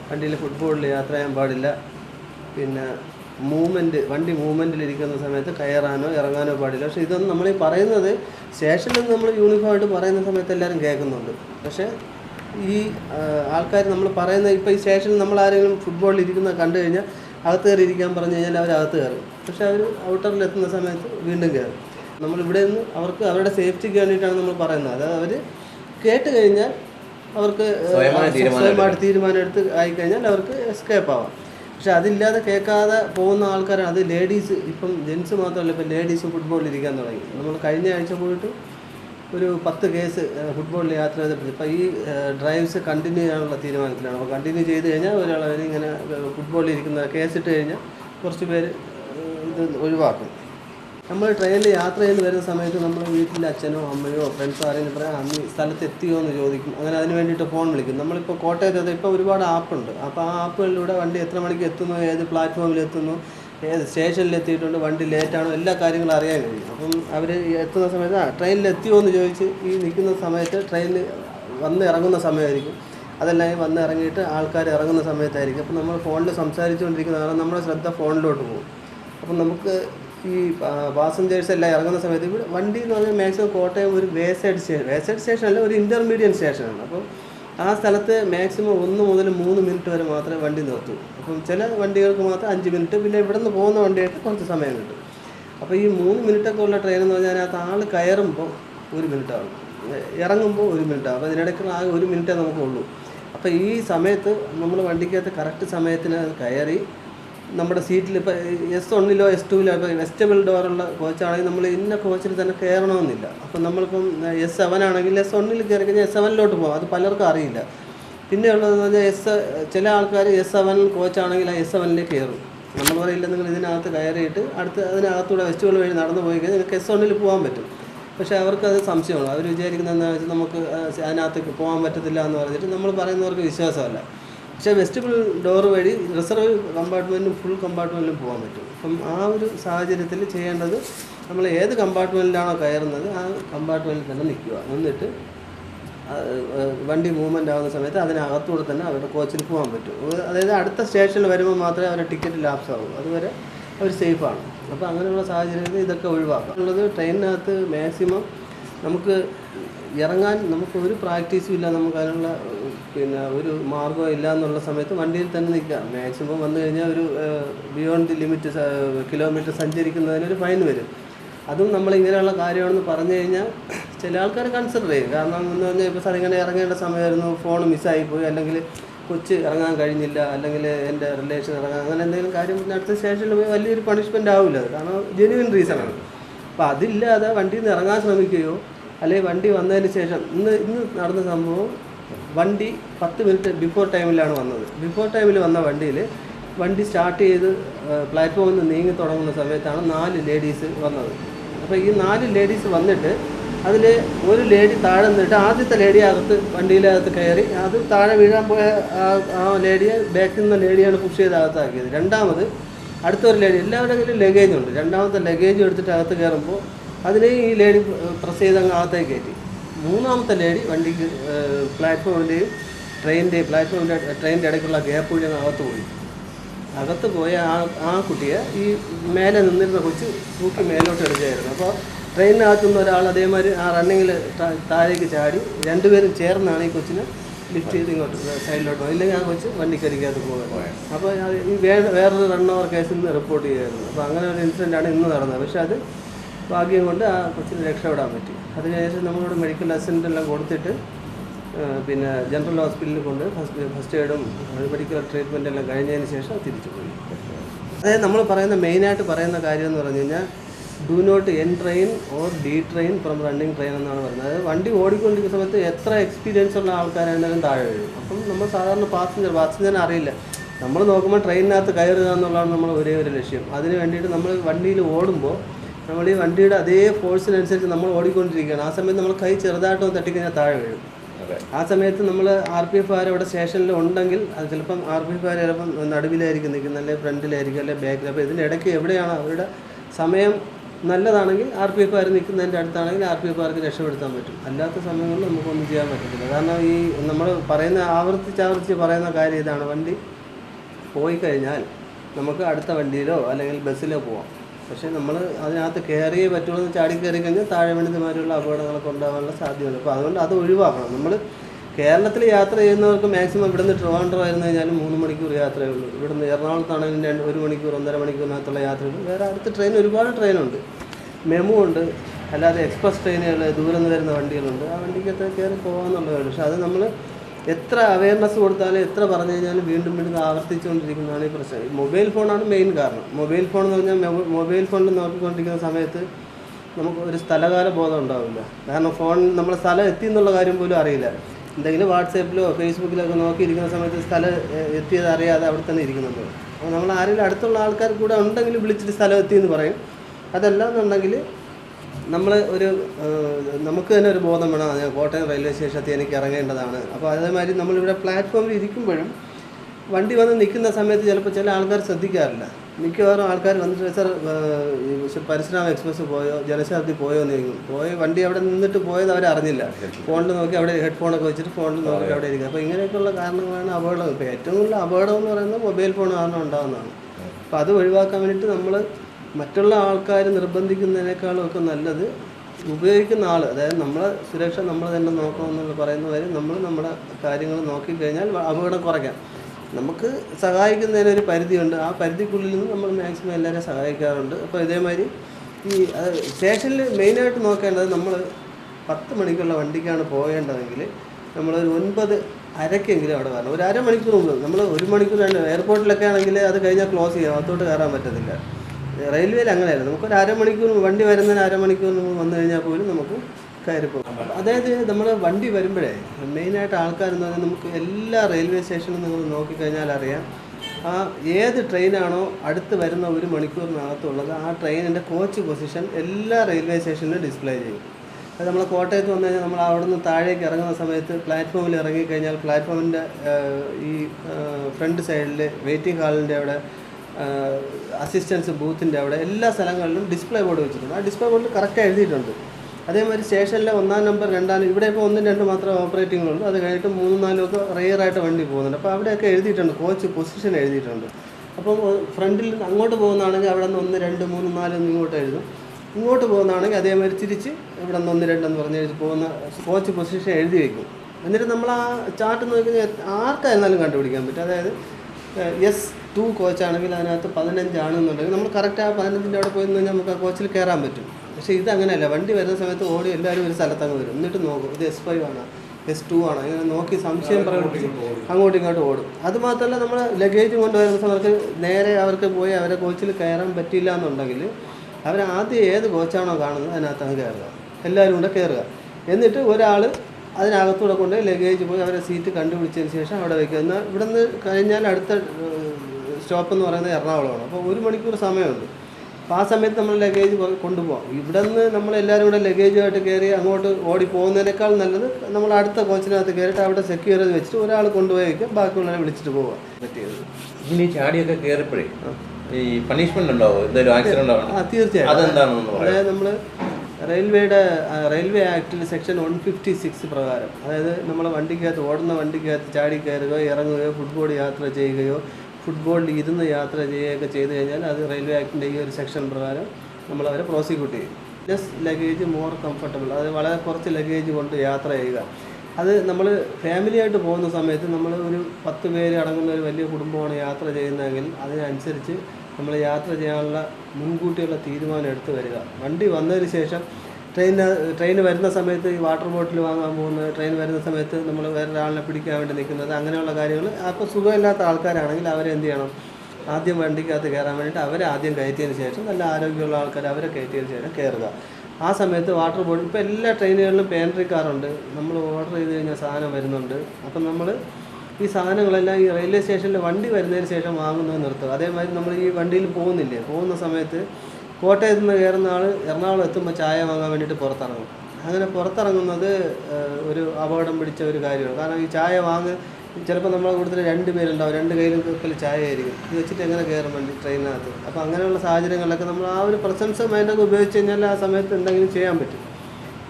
വണ്ടിയിൽ ഫുട്ബോളിൽ യാത്ര ചെയ്യാൻ പാടില്ല. പിന്നെ മൂവ്മെന്റ് വണ്ടി മൂവ്മെന്റിൽ ഇരിക്കുന്ന സമയത്ത് കയറാനോ ഇറങ്ങാനോ പാടില്ല. പക്ഷേ ഇതൊന്നും നമ്മൾ ഈ പറയുന്നത് സ്റ്റേഷനിൽ നമ്മൾ യൂണിഫോം ആയിട്ട് പറയുന്ന സമയത്ത് എല്ലാവരും കേൾക്കുന്നുണ്ട്. പക്ഷേ ഈ ആൾക്കാർ നമ്മൾ പറയുന്ന ഇപ്പോൾ ഈ സ്റ്റേഷനിൽ നമ്മൾ ആരെങ്കിലും ഫുട്ബോളിൽ ഇരിക്കുന്ന കണ്ടു കഴിഞ്ഞാൽ അകത്ത് കയറി ഇരിക്കാൻ പറഞ്ഞു കഴിഞ്ഞാൽ അവർ അകത്ത് കയറും. പക്ഷേ അവർ ഔട്ടറിൽ എത്തുന്ന സമയത്ത് വീണ്ടും കയറും. നമ്മൾ ഇവിടെ നിന്ന് അവർക്ക് അവരുടെ സേഫ്റ്റിക്ക് വേണ്ടിയിട്ടാണ് നമ്മൾ പറയുന്നത്. അതായത് അവർ കേട്ട് കഴിഞ്ഞാൽ അവർക്ക് സ്വയമായിട്ട് തീരുമാനം എടുത്ത് ആയിക്കഴിഞ്ഞാൽ അവർക്ക് എസ്കേപ്പ് ആവാം. പക്ഷെ അതില്ലാതെ കേൾക്കാതെ പോകുന്ന ആൾക്കാരാണ്. അത് ലേഡീസ് ഇപ്പം ജെൻസ് മാത്രമല്ല ഇപ്പം ലേഡീസ് ഫുട്ബോളിൽ ഇരിക്കാൻ തുടങ്ങി. നമ്മൾ കഴിഞ്ഞ ആഴ്ച പോയിട്ട് ഒരു പത്ത് കേസ് ഫുട്ബോളിൽ യാത്ര ചെയ്തിട്ടുണ്ട്. ഇപ്പം ഈ ഡ്രൈവ്സ് കണ്ടിന്യൂ ചെയ്യാനുള്ള തീരുമാനത്തിലാണ്. അപ്പോൾ കണ്ടിന്യൂ ചെയ്ത് കഴിഞ്ഞാൽ ഒരാൾ ഇങ്ങനെ ഫുട്ബോളിൽ ഇരിക്കുന്ന കേസ് ഇട്ട് കഴിഞ്ഞാൽ കുറച്ച് പേര് ഇത് ഒഴിവാക്കും. നമ്മൾ ട്രെയിനിൽ യാത്ര ചെയ്ത് വരുന്ന സമയത്ത് നമ്മൾ വീട്ടിലെ അച്ഛനോ അമ്മയോ ഫ്രണ്ട്സോ ആരെങ്കിലും പറയാം അന്ന് സ്ഥലത്ത് എത്തിയോ എന്ന് ചോദിക്കും. അങ്ങനെ അതിന് വേണ്ടിയിട്ട് ഫോൺ വിളിക്കും. നമ്മളിപ്പോൾ കോട്ടയത്ത് ഇപ്പോൾ ഒരുപാട് ആപ്പുണ്ട് അപ്പോൾ ആ ആപ്പുകളിലൂടെ വണ്ടി എത്ര മണിക്ക് എത്തുന്നു ഏത് പ്ലാറ്റ്ഫോമിൽ എത്തുന്നു ഏത് സ്റ്റേഷനിൽ എത്തിയിട്ടുണ്ട് വണ്ടി ലേറ്റാണോ എല്ലാ കാര്യങ്ങളും അറിയാൻ കഴിയും. അപ്പം അവർ എത്തുന്ന സമയത്ത് ആ ട്രെയിനിൽ എത്തിയോ എന്ന് ചോദിച്ച് ഈ നിൽക്കുന്ന സമയത്ത് ട്രെയിനിൽ വന്ന് ഇറങ്ങുന്ന സമയമായിരിക്കും. അതല്ലെങ്കിൽ വന്ന് ഇറങ്ങിയിട്ട് ആൾക്കാർ ഇറങ്ങുന്ന സമയത്തായിരിക്കും. അപ്പം നമ്മൾ ഫോണിൽ സംസാരിച്ചുകൊണ്ടിരിക്കുന്ന കാരണം നമ്മുടെ ശ്രദ്ധ ഫോണിലോട്ട് പോകും. അപ്പം നമുക്ക് ഈ പാസഞ്ചേഴ്സ് എല്ലാം ഇറങ്ങുന്ന സമയത്ത് ഇവിടെ വണ്ടി എന്ന് പറഞ്ഞാൽ മാക്സിമം കോട്ടയം ഒരു വേസൈഡ് സ്റ്റേഷൻ വേസൈഡ് സ്റ്റേഷൻ അല്ല ഒരു ഇന്റർമീഡിയറ്റ് സ്റ്റേഷനാണ് അപ്പം ആ സ്ഥലത്ത് മാക്സിമം ഒന്ന് മുതൽ മൂന്ന് മിനിറ്റ് വരെ മാത്രമേ വണ്ടി നിർത്തൂ. അപ്പം ചില വണ്ടികൾക്ക് മാത്രം അഞ്ച് മിനിറ്റ് പിന്നെ ഇവിടെ നിന്ന് പോകുന്ന വണ്ടിയായിട്ട് കുറച്ച് സമയം കിട്ടും. അപ്പോൾ ഈ മൂന്ന് മിനിറ്റൊക്കെ ഉള്ള ട്രെയിൻ എന്ന് പറഞ്ഞാൽ അതിനകത്ത് ആൾ കയറുമ്പോൾ ഒരു മിനിറ്റ് ആകും ഇറങ്ങുമ്പോൾ ഒരു മിനിറ്റ് ആകും അപ്പോൾ അതിനിടയ്ക്കുള്ള ആ ഒരു മിനിറ്റേ നമുക്കുള്ളൂ. അപ്പോൾ ഈ സമയത്ത് നമ്മൾ വണ്ടിക്കകത്ത് കറക്റ്റ് സമയത്തിന് കയറി നമ്മുടെ സീറ്റിൽ ഇപ്പോൾ എസ് ഒന്നിലോ എസ് ടുവിലോ ഇപ്പോൾ വെസ്റ്റബിൾ ഡോറുള്ള കോച്ചാണെങ്കിൽ നമ്മൾ ഇന്ന കോച്ചിൽ തന്നെ കയറണമെന്നില്ല. അപ്പോൾ നമ്മളിപ്പം എസ് സെവൻ ആണെങ്കിൽ എസ് ഒന്നിൽ കയറി കഴിഞ്ഞാൽ എസ് സെവനിലോട്ട് പോകും അത് പലർക്കും അറിയില്ല. പിന്നെ ഉള്ളതെന്ന് പറഞ്ഞാൽ എസ് ചില ആൾക്കാർ എസ് സെവൻ കോച്ചാണെങ്കിൽ ആ എസ് സെവനിലേക്ക് കയറും. നമ്മൾ പറയില്ല നിങ്ങൾ ഇതിനകത്ത് കയറിയിട്ട് അടുത്ത് അതിനകത്തൂടെ വെസ്റ്റബിൾ വഴി നടന്നു പോയി കഴിഞ്ഞാൽ നിങ്ങൾക്ക് എസ് ഒന്നിൽ പോകാൻ പറ്റും. പക്ഷേ അവർക്കത് സംശയമാണ്. അവർ വിചാരിക്കുന്നത് എന്താണെന്ന് വെച്ചാൽ നമുക്ക് അതിനകത്തേക്ക് പോകാൻ പറ്റത്തില്ല എന്ന് പറഞ്ഞിട്ട് നമ്മൾ പറയുന്നവർക്ക് വിശ്വാസമല്ല. പക്ഷേ വെസ്റ്റിബിൾ ഡോർ വഴി റിസർവ് കമ്പാർട്ട്മെന്റും ഫുൾ കമ്പാർട്ട്മെന്റിലും പോകാൻ പറ്റും. അപ്പം ആ ഒരു സാഹചര്യത്തിൽ ചെയ്യേണ്ടത് നമ്മൾ ഏത് കമ്പാർട്ട്മെന്റിലാണോ കയറുന്നത് ആ കമ്പാർട്ട്മെന്റിൽ തന്നെ നിൽക്കുക. നിന്നിട്ട് വണ്ടി മൂവ്മെന്റ് ആകുന്ന സമയത്ത് അതിനകത്തൂടെ തന്നെ അവരുടെ കോച്ചിൽ പോകാൻ പറ്റും. അതായത് അടുത്ത സ്റ്റേഷനിൽ വരുമ്പോൾ മാത്രമേ അവരുടെ ടിക്കറ്റ് ലാപ്സ് ആവൂ അതുവരെ അവർ സേഫാണ് അപ്പോൾ അങ്ങനെയുള്ള സാഹചര്യത്തിൽ ഇതൊക്കെ ഒഴിവാക്കാം. ഉള്ളത് ട്രെയിനിനകത്ത് മാക്സിമം നമുക്ക് ഇറങ്ങാൻ നമുക്ക് ഒരു പ്രാക്ടീസും ഇല്ല. നമുക്ക് അതിനുള്ള പിന്നെ ഒരു മാർഗം ഇല്ല എന്നുള്ള സമയത്ത് വണ്ടിയിൽ തന്നെ നിൽക്കാം മാക്സിമം വന്നു കഴിഞ്ഞാൽ ഒരു ബിയോണ്ട് ദി ലിമിറ്റ് കിലോമീറ്റർ സഞ്ചരിക്കുന്നതിന് ഒരു ഫൈൻ വരും. അതും നമ്മൾ ഇങ്ങനെയുള്ള കാര്യമാണെന്ന് പറഞ്ഞു കഴിഞ്ഞാൽ ചില ആൾക്കാർ കൺസിഡർ ചെയ്യും. കാരണം എന്ന് പറഞ്ഞാൽ ഇപ്പോൾ സാർ ഇങ്ങനെ ഇറങ്ങേണ്ട സമയമായിരുന്നു ഫോൺ മിസ്സായിപ്പോയി അല്ലെങ്കിൽ കൊച്ച് ഇറങ്ങാൻ കഴിഞ്ഞില്ല അല്ലെങ്കിൽ എന്റെ റിലേഷൻ ഇറങ്ങാൻ അങ്ങനെ എന്തെങ്കിലും കാര്യം അടുത്ത സ്റ്റേഷനിൽ പോയി വലിയൊരു പണിഷ്മെന്റ് ആവില്ല അത് കാരണം ജെനുവിൻ റീസണാണ് അപ്പോൾ അതില്ലാതെ വണ്ടിയിൽ നിന്ന് ഇറങ്ങാൻ ശ്രമിക്കുകയോ അല്ലെങ്കിൽ വണ്ടി വന്നതിന് ശേഷം ഇന്ന് ഇന്ന് നടന്ന സംഭവം വണ്ടി പത്ത് മിനിറ്റ് ബിഫോർ ടൈമിലാണ് വന്നത്. ബിഫോർ ടൈമിൽ വന്ന വണ്ടിയിൽ വണ്ടി സ്റ്റാർട്ട് ചെയ്ത് പ്ലാറ്റ്ഫോമിൽ നിന്ന് നീങ്ങി തുടങ്ങുന്ന സമയത്താണ് നാല് ലേഡീസ് വന്നത്. അപ്പോൾ ഈ നാല് ലേഡീസ് വന്നിട്ട് അതിൽ ഒരു ലേഡി താഴെ നിന്നിട്ട് ആദ്യത്തെ ലേഡി അകത്ത് വണ്ടിയിലകത്ത് കയറി അത് താഴെ വീഴാൻ പോയ ആ ലേഡിയെ ബാക്കിൽ നിന്ന ലേഡിയാണ് പുഷ് ചെയ്ത് അകത്താക്കിയത്. രണ്ടാമത് അടുത്തൊരു ലേഡി എല്ലാവരുടെ കയ്യിലും ലഗേജ് ഉണ്ട്. രണ്ടാമത്തെ ലഗേജ് എടുത്തിട്ട് അകത്ത് കയറുമ്പോൾ അതിനെ ഈ ലേഡി പ്രസ് ചെയ്ത് അങ്ങ് അകത്തേക്ക് കയറ്റി. മൂന്നാമത്തെ ലേഡി വണ്ടിക്ക് പ്ലാറ്റ്ഫോമിന്റെയും ട്രെയിനിന്റെ പ്ലാറ്റ്ഫോമിന്റെ ട്രെയിനിന്റെ ഇടയ്ക്കുള്ള ഗ്യാപ്പ് വഴി അകത്ത് പോയി. അകത്ത് പോയ ആ ആ കുട്ടിയെ ഈ മേലെ നിന്നിരുന്ന കൊച്ച് തൂക്കി മേലോട്ട് എടുക്കുകയായിരുന്നു. അപ്പോൾ ട്രെയിനിനകത്ത് നിന്ന് ഒരാൾ അതേമാതിരി ആ റണ്ണിങ്ങിൽ താഴേക്ക് ചാടി രണ്ടുപേരും ചേർന്നാണ് ഈ കൊച്ചിനെ ലിഫ്റ്റ് ചെയ്ത് ഇങ്ങോട്ട് സൈഡിലോട്ട് പോകും ഇല്ലെങ്കിൽ ആ കൊച്ച് വണ്ടിക്കരിക്കകത്ത് പോകും അപ്പോൾ ഈ വേ- വേറൊരു റൺ കേസിൽ നിന്ന് റിപ്പോർട്ട് ചെയ്യുമായിരുന്നു അപ്പോൾ അങ്ങനെ ഒരു ഇൻസിഡന്റാണ് ഇന്ന് നടന്നത്. പക്ഷേ അത് ഭാഗ്യം കൊണ്ട് ആ കൊച്ചിന് രക്ഷപ്പെടാൻ പറ്റി. അതിനുശേഷം നമ്മളിവിടെ മെഡിക്കൽ അസിസ്റ്റന്റ് എല്ലാം കൊടുത്തിട്ട് പിന്നെ ജനറൽ ഹോസ്പിറ്റലിൽ കൊണ്ട് ഫസ്റ്റ് ഫസ്റ്റ് എയ്ഡും മെഡിക്കൽ ട്രീറ്റ്മെന്റ് എല്ലാം കഴിഞ്ഞതിന് ശേഷം തിരിച്ചു പോയി. അതായത് നമ്മൾ പറയുന്ന മെയിനായിട്ട് പറയുന്ന കാര്യം എന്ന് പറഞ്ഞു കഴിഞ്ഞാൽ do not entrain or detrain from running train എന്നാണ് പറയുന്നത്. അതായത് വണ്ടി ഓടിക്കൊണ്ടിരിക്കുന്ന സമയത്ത് എത്ര എക്സ്പീരിയൻസ് ഉള്ള ആൾക്കാരാണെങ്കിലും താഴെ വീഴും. അപ്പം നമ്മൾ സാധാരണ പാസഞ്ചർ പാസഞ്ചറിനെ അറിയില്ല. നമ്മൾ നോക്കുമ്പോൾ ട്രെയിനിനകത്ത് കയറുക എന്നുള്ളതാണ് നമ്മൾ ഒരേ ഒരു ലക്ഷ്യം. അതിന് വേണ്ടിയിട്ട് നമ്മൾ വണ്ടിയിൽ ഓടുമ്പോൾ നമ്മൾ ഈ വണ്ടിയുടെ അതേ ഫോഴ്സിനനുസരിച്ച് നമ്മൾ ഓടിക്കൊണ്ടിരിക്കുകയാണ്. ആ സമയത്ത് നമ്മൾ കൈ ചെറുതായിട്ടൊന്ന് തട്ടിക്കഴിഞ്ഞാൽ താഴെ വീഴും. ആ സമയത്ത് നമ്മൾ ആർ പി എഫ് ആർ ഇവിടെ സ്റ്റേഷനിൽ ഉണ്ടെങ്കിൽ അത് ചിലപ്പം ആർ പി എഫ് ചിലപ്പം നടുവിലായിരിക്കും നിൽക്കുന്നത് അല്ലെങ്കിൽ ഫ്രണ്ടിലായിരിക്കും അല്ലെങ്കിൽ ബാക്കിൽ അപ്പോൾ ഇതിന്റെ ഇടയ്ക്ക് എവിടെയാണ് അവരുടെ സമയം നല്ലതാണെങ്കിൽ ആർ പി എഫ് ആർ നിൽക്കുന്നതിന്റെ അടുത്താണെങ്കിൽ ആർ പി എഫ് ആർക്ക് രക്ഷപ്പെടുത്താൻ പറ്റും. അല്ലാത്ത സമയങ്ങളിൽ നമുക്കൊന്നും ചെയ്യാൻ പറ്റത്തില്ല. കാരണം ഈ നമ്മൾ പറയുന്ന ആവർത്തിച്ചാവർത്തിച്ച് ആവർത്തിച്ച് പറയുന്ന കാര്യം ഇതാണ്. വണ്ടി പോയി കഴിഞ്ഞാൽ നമുക്ക് അടുത്ത വണ്ടിയിലോ അല്ലെങ്കിൽ ബസ്സിലോ പോവാം. പക്ഷേ നമ്മൾ അതിനകത്ത് കയറി പറ്റുള്ളൂ ചാടി കയറി കഴിഞ്ഞാൽ താഴെ വീണതുമാരുള്ള അപകടങ്ങളൊക്കെ ഉണ്ടാകാനുള്ള സാധ്യതയുണ്ട്. അപ്പോൾ അതുകൊണ്ട് അത് ഒഴിവാക്കണം. നമ്മൾ കേരളത്തിൽ യാത്ര ചെയ്യുന്നവർക്ക് മാക്സിമം ഇവിടുന്ന് ട്രിവാൻഡ്രം ആയിരുന്നു കഴിഞ്ഞാലും മൂന്ന് മണിക്കൂർ യാത്രയേ ഉള്ളൂ. ഇവിടുന്ന് എറണാകുളത്താണെങ്കിലും രണ്ട് ഒരു മണിക്കൂർ ഒന്നര മണിക്കൂറിനകത്തുള്ള യാത്രയുണ്ട് വേറെ അടുത്ത ട്രെയിൻ ഒരുപാട് ട്രെയിനുണ്ട് മെമു ഉണ്ട്. അല്ലാതെ എക്സ്പ്രസ് ട്രെയിനുകൾ ദൂരം നിന്ന് വരുന്ന വണ്ടികളുണ്ട്. ആ വണ്ടിക്കകത്ത് കയറി പോകാമെന്നുള്ളതാണ് പക്ഷേ അത് നമ്മൾ എത്ര അവയർനെസ് കൊടുത്താലും എത്ര പറഞ്ഞു കഴിഞ്ഞാലും വീണ്ടും വീണ്ടും ആവർത്തിച്ചുകൊണ്ടിരിക്കുന്നതാണ് ഈ പ്രശ്നം. മൊബൈൽ ഫോണാണ് മെയിൻ കാരണം. മൊബൈൽ ഫോൺ എന്ന് പറഞ്ഞാൽ മൊബൈൽ ഫോണിൽ നോക്കിക്കൊണ്ടിരിക്കുന്ന സമയത്ത് നമുക്ക് ഒരു സ്ഥലകാല ബോധം ഉണ്ടാവില്ല. കാരണം ഫോൺ നമ്മളെ സ്ഥലം എത്തി എന്നുള്ള കാര്യം പോലും അറിയില്ല. എന്തെങ്കിലും വാട്സാപ്പിലോ ഫേസ്ബുക്കിലോ ഒക്കെ നോക്കിയിരിക്കുന്ന സമയത്ത് സ്ഥലം എത്തിയത് അറിയാതെ അവിടെ തന്നെ ഇരിക്കുന്നുണ്ട്. അപ്പോൾ നമ്മൾ ആരെങ്കിലും അടുത്തുള്ള ആൾക്കാർ കൂടെ ഉണ്ടെങ്കിൽ വിളിച്ചിട്ട് സ്ഥലം എത്തി എന്ന് പറയും. അതല്ല എന്നുണ്ടെങ്കിൽ നമ്മൾ ഒരു നമുക്ക് തന്നെ ഒരു ബോധം വേണം. ഞാൻ കോട്ടയം റെയിൽവേ സ്റ്റേഷനത്തിൽ എനിക്ക് ഇറങ്ങേണ്ടതാണ്. അപ്പോൾ അതേമാതിരി നമ്മളിവിടെ പ്ലാറ്റ്ഫോമിൽ ഇരിക്കുമ്പോഴും വണ്ടി വന്ന് നിൽക്കുന്ന സമയത്ത് ചിലപ്പോൾ ചില ആൾക്കാർ ശ്രദ്ധിക്കാറില്ല. മിക്കവാറും ആൾക്കാർ വന്നിട്ട് സാർ പരശുരാമ എക്സ്പ്രസ് പോയോ? ജലശാബ്ദി പോയോ? എന്ന് ചോദിക്കും. പോയി വണ്ടി അവിടെ നിന്നിട്ട് പോയത് അവർ അറിഞ്ഞില്ല. ഫോണിൽ നോക്കി അവിടെ ഹെഡ്ഫോണൊക്കെ വെച്ചിട്ട് ഫോണിൽ നോക്കി അവിടെ ഇരിക്കുക. അപ്പോൾ ഇങ്ങനെയൊക്കെയുള്ള കാരണങ്ങളാണ് അപകടം. ഇപ്പോൾ ഏറ്റവും കൂടുതൽ അപകടം എന്ന് പറയുന്നത് മൊബൈൽ ഫോൺ കാരണം ഉണ്ടാകുന്നതാണ് അപ്പോൾ അത് ഒഴിവാക്കാൻ വേണ്ടിയിട്ട് നമ്മൾ മറ്റുള്ള ആൾക്കാർ നിർബന്ധിക്കുന്നതിനേക്കാളും ഒക്കെ നല്ലത് ഉപയോഗിക്കുന്ന ആൾ അതായത് നമ്മളെ സുരക്ഷ നമ്മൾ തന്നെ നോക്കണമെന്നുള്ള പറയുന്ന വരെ നമ്മൾ നമ്മുടെ കാര്യങ്ങൾ നോക്കിക്കഴിഞ്ഞാൽ അപകടം കുറയ്ക്കാം. നമുക്ക് സഹായിക്കുന്നതിനൊരു പരിധിയുണ്ട്. ആ പരിധിക്കുള്ളിൽ നിന്ന് നമ്മൾ മാക്സിമം എല്ലാവരെയും സഹായിക്കാറുണ്ട്. അപ്പോൾ ഇതേമാതിരി ഈ സ്റ്റേഷനിൽ മെയിനായിട്ട് നോക്കേണ്ടത് നമ്മൾ പത്ത് മണിക്കുള്ള വണ്ടിക്കാണ് പോകേണ്ടതെങ്കിൽ നമ്മളൊരു ഒൻപത് അരക്കെങ്കിലും അവിടെ വരണം. ഒരു അരമണിക്കൂർ മുമ്പ് നമ്മൾ ഒരു മണിക്കൂർ എയർപോർട്ടിലൊക്കെ ആണെങ്കിൽ അത് കഴിഞ്ഞാൽ ക്ലോസ് ചെയ്യാം. അകത്തോട്ട് കയറാൻ പറ്റത്തില്ല. റെയിൽവേയിൽ അങ്ങനെയല്ല. നമുക്കൊരു അരമണിക്കൂർ വണ്ടി വരുന്നതിന് അരമണിക്കൂർ വന്നു കഴിഞ്ഞാൽ പോലും നമുക്ക് കയറിപ്പോകും പോകാം. അതായത് നമ്മൾ വണ്ടി വരുമ്പോഴേ മെയിനായിട്ട് ആൾക്കാരെന്ന് പറഞ്ഞാൽ നമുക്ക് എല്ലാ റെയിൽവേ സ്റ്റേഷനും നിങ്ങൾ നോക്കിക്കഴിഞ്ഞാൽ അറിയാം. ആ ഏത് ട്രെയിനാണോ അടുത്ത് വരുന്ന ഒരു മണിക്കൂറിനകത്തുള്ളത് ആ ട്രെയിനിന്റെ കോച്ച് പൊസിഷൻ എല്ലാ റെയിൽവേ സ്റ്റേഷനിലും ഡിസ്പ്ലേ ചെയ്യും. അത് നമ്മൾ കോട്ടയത്ത് വന്നു കഴിഞ്ഞാൽ നമ്മൾ അവിടെ നിന്ന് താഴേക്ക് ഇറങ്ങുന്ന സമയത്ത് പ്ലാറ്റ്ഫോമിൽ ഇറങ്ങിക്കഴിഞ്ഞാൽ പ്ലാറ്റ്ഫോമിന്റെ ഈ ഫ്രണ്ട് സൈഡിൽ വെയിറ്റിംഗ് ഹാളിന്റെ അവിടെ അസിസ്റ്റൻസ് ബൂത്തിന്റെ അവിടെ എല്ലാ സ്ഥലങ്ങളിലും ഡിസ്പ്ലേ ബോർഡ് വെച്ചിട്ടുണ്ട്. ആ ഡിസ്പ്ലേ ബോർഡിൽ കറക്റ്റ് എഴുതിയിട്ടുണ്ട്. അതേമാതിരി സ്റ്റേഷനിലെ ഒന്നാം നമ്പർ രണ്ടാം ഇവിടെ ഇപ്പോൾ ഒന്നും രണ്ടും മാത്രം ഓപ്പറേറ്റിങ്ങുള്ളൂ അത് കഴിഞ്ഞിട്ട് മൂന്നും നാലും ഒക്കെ റെയറായിട്ട് വണ്ടി പോകുന്നുണ്ട്. അപ്പോൾ അവിടെയൊക്കെ എഴുതിയിട്ടുണ്ട്. കോച്ച് പൊസിഷൻ എഴുതിയിട്ടുണ്ട്. അപ്പം ഫ്രണ്ടിൽ നിന്ന് അങ്ങോട്ട് പോകുന്നതാണെങ്കിൽ അവിടെ നിന്ന് ഒന്ന് രണ്ട് മൂന്ന് നാല് ഒന്ന് ഇങ്ങോട്ട് എഴുതും. ഇങ്ങോട്ട് പോകുന്നതാണെങ്കിൽ അതേമാതിരി തിരിച്ച് ഇവിടെ നിന്ന് ഒന്ന് രണ്ടെന്ന് പറഞ്ഞ് എഴുതി പോകുന്ന കോച്ച് പൊസിഷൻ എഴുതി വയ്ക്കും എന്നിട്ട് നമ്മൾ ആ ചാർട്ട് നോക്കി ആർക്കായിരുന്നാലും കണ്ടുപിടിക്കാൻ പറ്റും. അതായത് എസ് ടു കോച്ചാണെങ്കിൽ അതിനകത്ത് പതിനഞ്ചാണെന്നുണ്ടെങ്കിൽ നമ്മൾ കറക്റ്റ് ആ പതിനഞ്ചിന്റെ അവിടെ പോയി നിന്ന് കഴിഞ്ഞാൽ നമുക്ക് ആ കോച്ചിൽ കയറാൻ പറ്റും. പക്ഷേ ഇത് അങ്ങനെയല്ല വണ്ടി വരുന്ന സമയത്ത് ഓടി എല്ലാവരും ഒരു സ്ഥലത്തങ്ങ് വരും. എന്നിട്ട് നോക്കും. ഇത് എസ് ഫൈവ് ആണ്? എസ് ടു ആണ്? ഇങ്ങനെ നോക്കി സംശയം പ്രകടിപ്പിച്ച് അങ്ങോട്ടും ഇങ്ങോട്ടും ഓടും. അത് മാത്രമല്ല നമ്മൾ ലഗേജ് കൊണ്ടുവരുന്ന സമയത്ത് നേരെ അവർക്ക് പോയി അവരെ കോച്ചിൽ കയറാൻ പറ്റില്ല എന്നുണ്ടെങ്കിൽ അവർ ആദ്യം ഏത് കോച്ചാണോ കാണുന്നത് അതിനകത്ത് അങ്ങ് കയറുക. എല്ലാവരും കൂടെ കയറുക. എന്നിട്ട് ഒരാൾ അതിനകത്തൂടെ കൊണ്ട് ലഗേജ് പോയി അവരെ സീറ്റ് കണ്ടുപിടിച്ചതിന് ശേഷം അവിടെ വയ്ക്കുക എന്നാൽ ഇവിടെ നിന്ന് കഴിഞ്ഞാൽ അടുത്ത സ്റ്റോപ്പ് എന്ന് പറയുന്നത് എറണാകുളമാണ്. അപ്പോൾ ഒരു മണിക്കൂർ സമയമുണ്ട്. അപ്പോൾ ആ സമയത്ത് നമ്മൾ ലഗേജ് കൊണ്ടുപോകാം ഇവിടെ നിന്ന് നമ്മളെല്ലാവരും കൂടെ ലഗേജുമായിട്ട് കയറി അങ്ങോട്ട് ഓടി പോകുന്നതിനേക്കാൾ നല്ലത് നമ്മൾ അടുത്ത കോച്ചിനകത്ത് കയറിയിട്ട് അവിടെ സെക്യൂർ ചെയ്ത് വെച്ചിട്ട് ഒരാൾ കൊണ്ടുപോയി വയ്ക്കുക ബാക്കിയുള്ളവരെ വിളിച്ചിട്ട് പോവുക. പറ്റിയത് ഇനി ചാടിയൊക്കെ കയറിപ്പോഴേ ഈ പണിഷ്മെന്റ് ഉണ്ടാവും? എന്തെങ്കിലും ആക്സിഡന്റ് തീർച്ചയായും. അതെന്താണെന്ന് പറയാം അതായത് നമ്മൾ റെയിൽവേയുടെ റെയിൽവേ ആക്ടിൽ സെക്ഷൻ വൺ ഫിഫ്റ്റി സിക്സ് പ്രകാരം അതായത് നമ്മൾ വണ്ടിക്കകത്ത് ഓടുന്ന വണ്ടിക്കകത്ത് ചാടി കയറുകയോ ഇറങ്ങുകയോ ഫുട്ബോൾ യാത്ര ചെയ്യുകയോ ഫുട്ബോളിൽ ഇരുന്ന് യാത്ര ചെയ്യുകയൊക്കെ ചെയ്തു കഴിഞ്ഞാൽ അത് റെയിൽവേ ആക്ടിന്റെ ഈ ഒരു സെക്ഷൻ പ്രകാരം നമ്മൾ അവരെ പ്രോസിക്യൂട്ട് ചെയ്യും. ലെസ് ലഗേജ് മോർ കംഫർട്ടബിൾ അത് വളരെ കുറച്ച് ലഗേജ് കൊണ്ട് യാത്ര ചെയ്യുക. അത് നമ്മൾ ഫാമിലിയായിട്ട് പോകുന്ന സമയത്ത് നമ്മൾ ഒരു പത്ത് പേര് അടങ്ങുന്ന ഒരു വലിയ കുടുംബമാണ് യാത്ര ചെയ്യുന്നതെങ്കിൽ അതിനനുസരിച്ച് നമ്മൾ യാത്ര ചെയ്യാനുള്ള മുൻകൂട്ടിയുള്ള തീരുമാനം എടുത്തു വരിക. വണ്ടി വന്നതിന് ശേഷം ട്രെയിൻ ട്രെയിൻ വരുന്ന സമയത്ത് ഈ വാട്ടർ ബോട്ടിൽ വാങ്ങാൻ പോകുന്നത് ട്രെയിൻ വരുന്ന സമയത്ത് നമ്മൾ വേറെ ഒരാളിനെ പിടിക്കാൻ വേണ്ടി നിൽക്കുന്നത് അങ്ങനെയുള്ള കാര്യങ്ങൾ അപ്പോൾ സുഖമില്ലാത്ത ആൾക്കാരാണെങ്കിൽ അവരെ എന്ത് ചെയ്യണം? ആദ്യം വണ്ടിക്കകത്ത് കയറാൻ വേണ്ടിയിട്ട് അവരെ ആദ്യം കയറ്റിയതിന് ശേഷം നല്ല ആരോഗ്യമുള്ള ആൾക്കാർ അവരെ കയറ്റിയതിന് ശേഷം കയറുക. ആ സമയത്ത് വാട്ടർ ബോട്ടിൽ ഇപ്പോൾ എല്ലാ ട്രെയിനുകളിലും പേൻട്രി കാറുണ്ട്. നമ്മൾ ഓർഡർ ചെയ്ത് കഴിഞ്ഞാൽ സാധനം വരുന്നുണ്ട്. അപ്പം നമ്മൾ ഈ സാധനങ്ങളെല്ലാം ഈ റെയിൽവേ സ്റ്റേഷനിൽ വണ്ടി വരുന്നതിന് ശേഷം വാങ്ങുന്നത് നിർത്തുക. അതേമാതിരി നമ്മൾ ഈ വണ്ടിയിൽ പോകുന്നില്ലേ? പോകുന്ന സമയത്ത് കോട്ടയത്ത് നിന്ന് കയറുന്ന ആൾ എറണാകുളം എത്തുമ്പോൾ ചായ വാങ്ങാൻ വേണ്ടിയിട്ട് പുറത്തിറങ്ങും. അങ്ങനെ പുറത്തിറങ്ങുന്നത് ഒരു അപകടം പിടിച്ച ഒരു കാര്യമാണ്. കാരണം ഈ ചായ വാങ്ങ് ചിലപ്പോൾ നമ്മളെ കൂടുതൽ രണ്ട് പേരുണ്ടാവും. രണ്ട് കയ്യിലും കപ്പിൽ ചായ ആയിരിക്കും ഇത് വെച്ചിട്ട് എങ്ങനെ കയറും വണ്ടി ട്രെയിനകത്ത് അപ്പോൾ അങ്ങനെയുള്ള സാഹചര്യങ്ങളിലൊക്കെ നമ്മൾ ആ ഒരു പ്രസൻസ് മൈൻഡൊക്കെ ഉപയോഗിച്ച് കഴിഞ്ഞാൽ ആ സമയത്ത് എന്തെങ്കിലും ചെയ്യാൻ പറ്റും.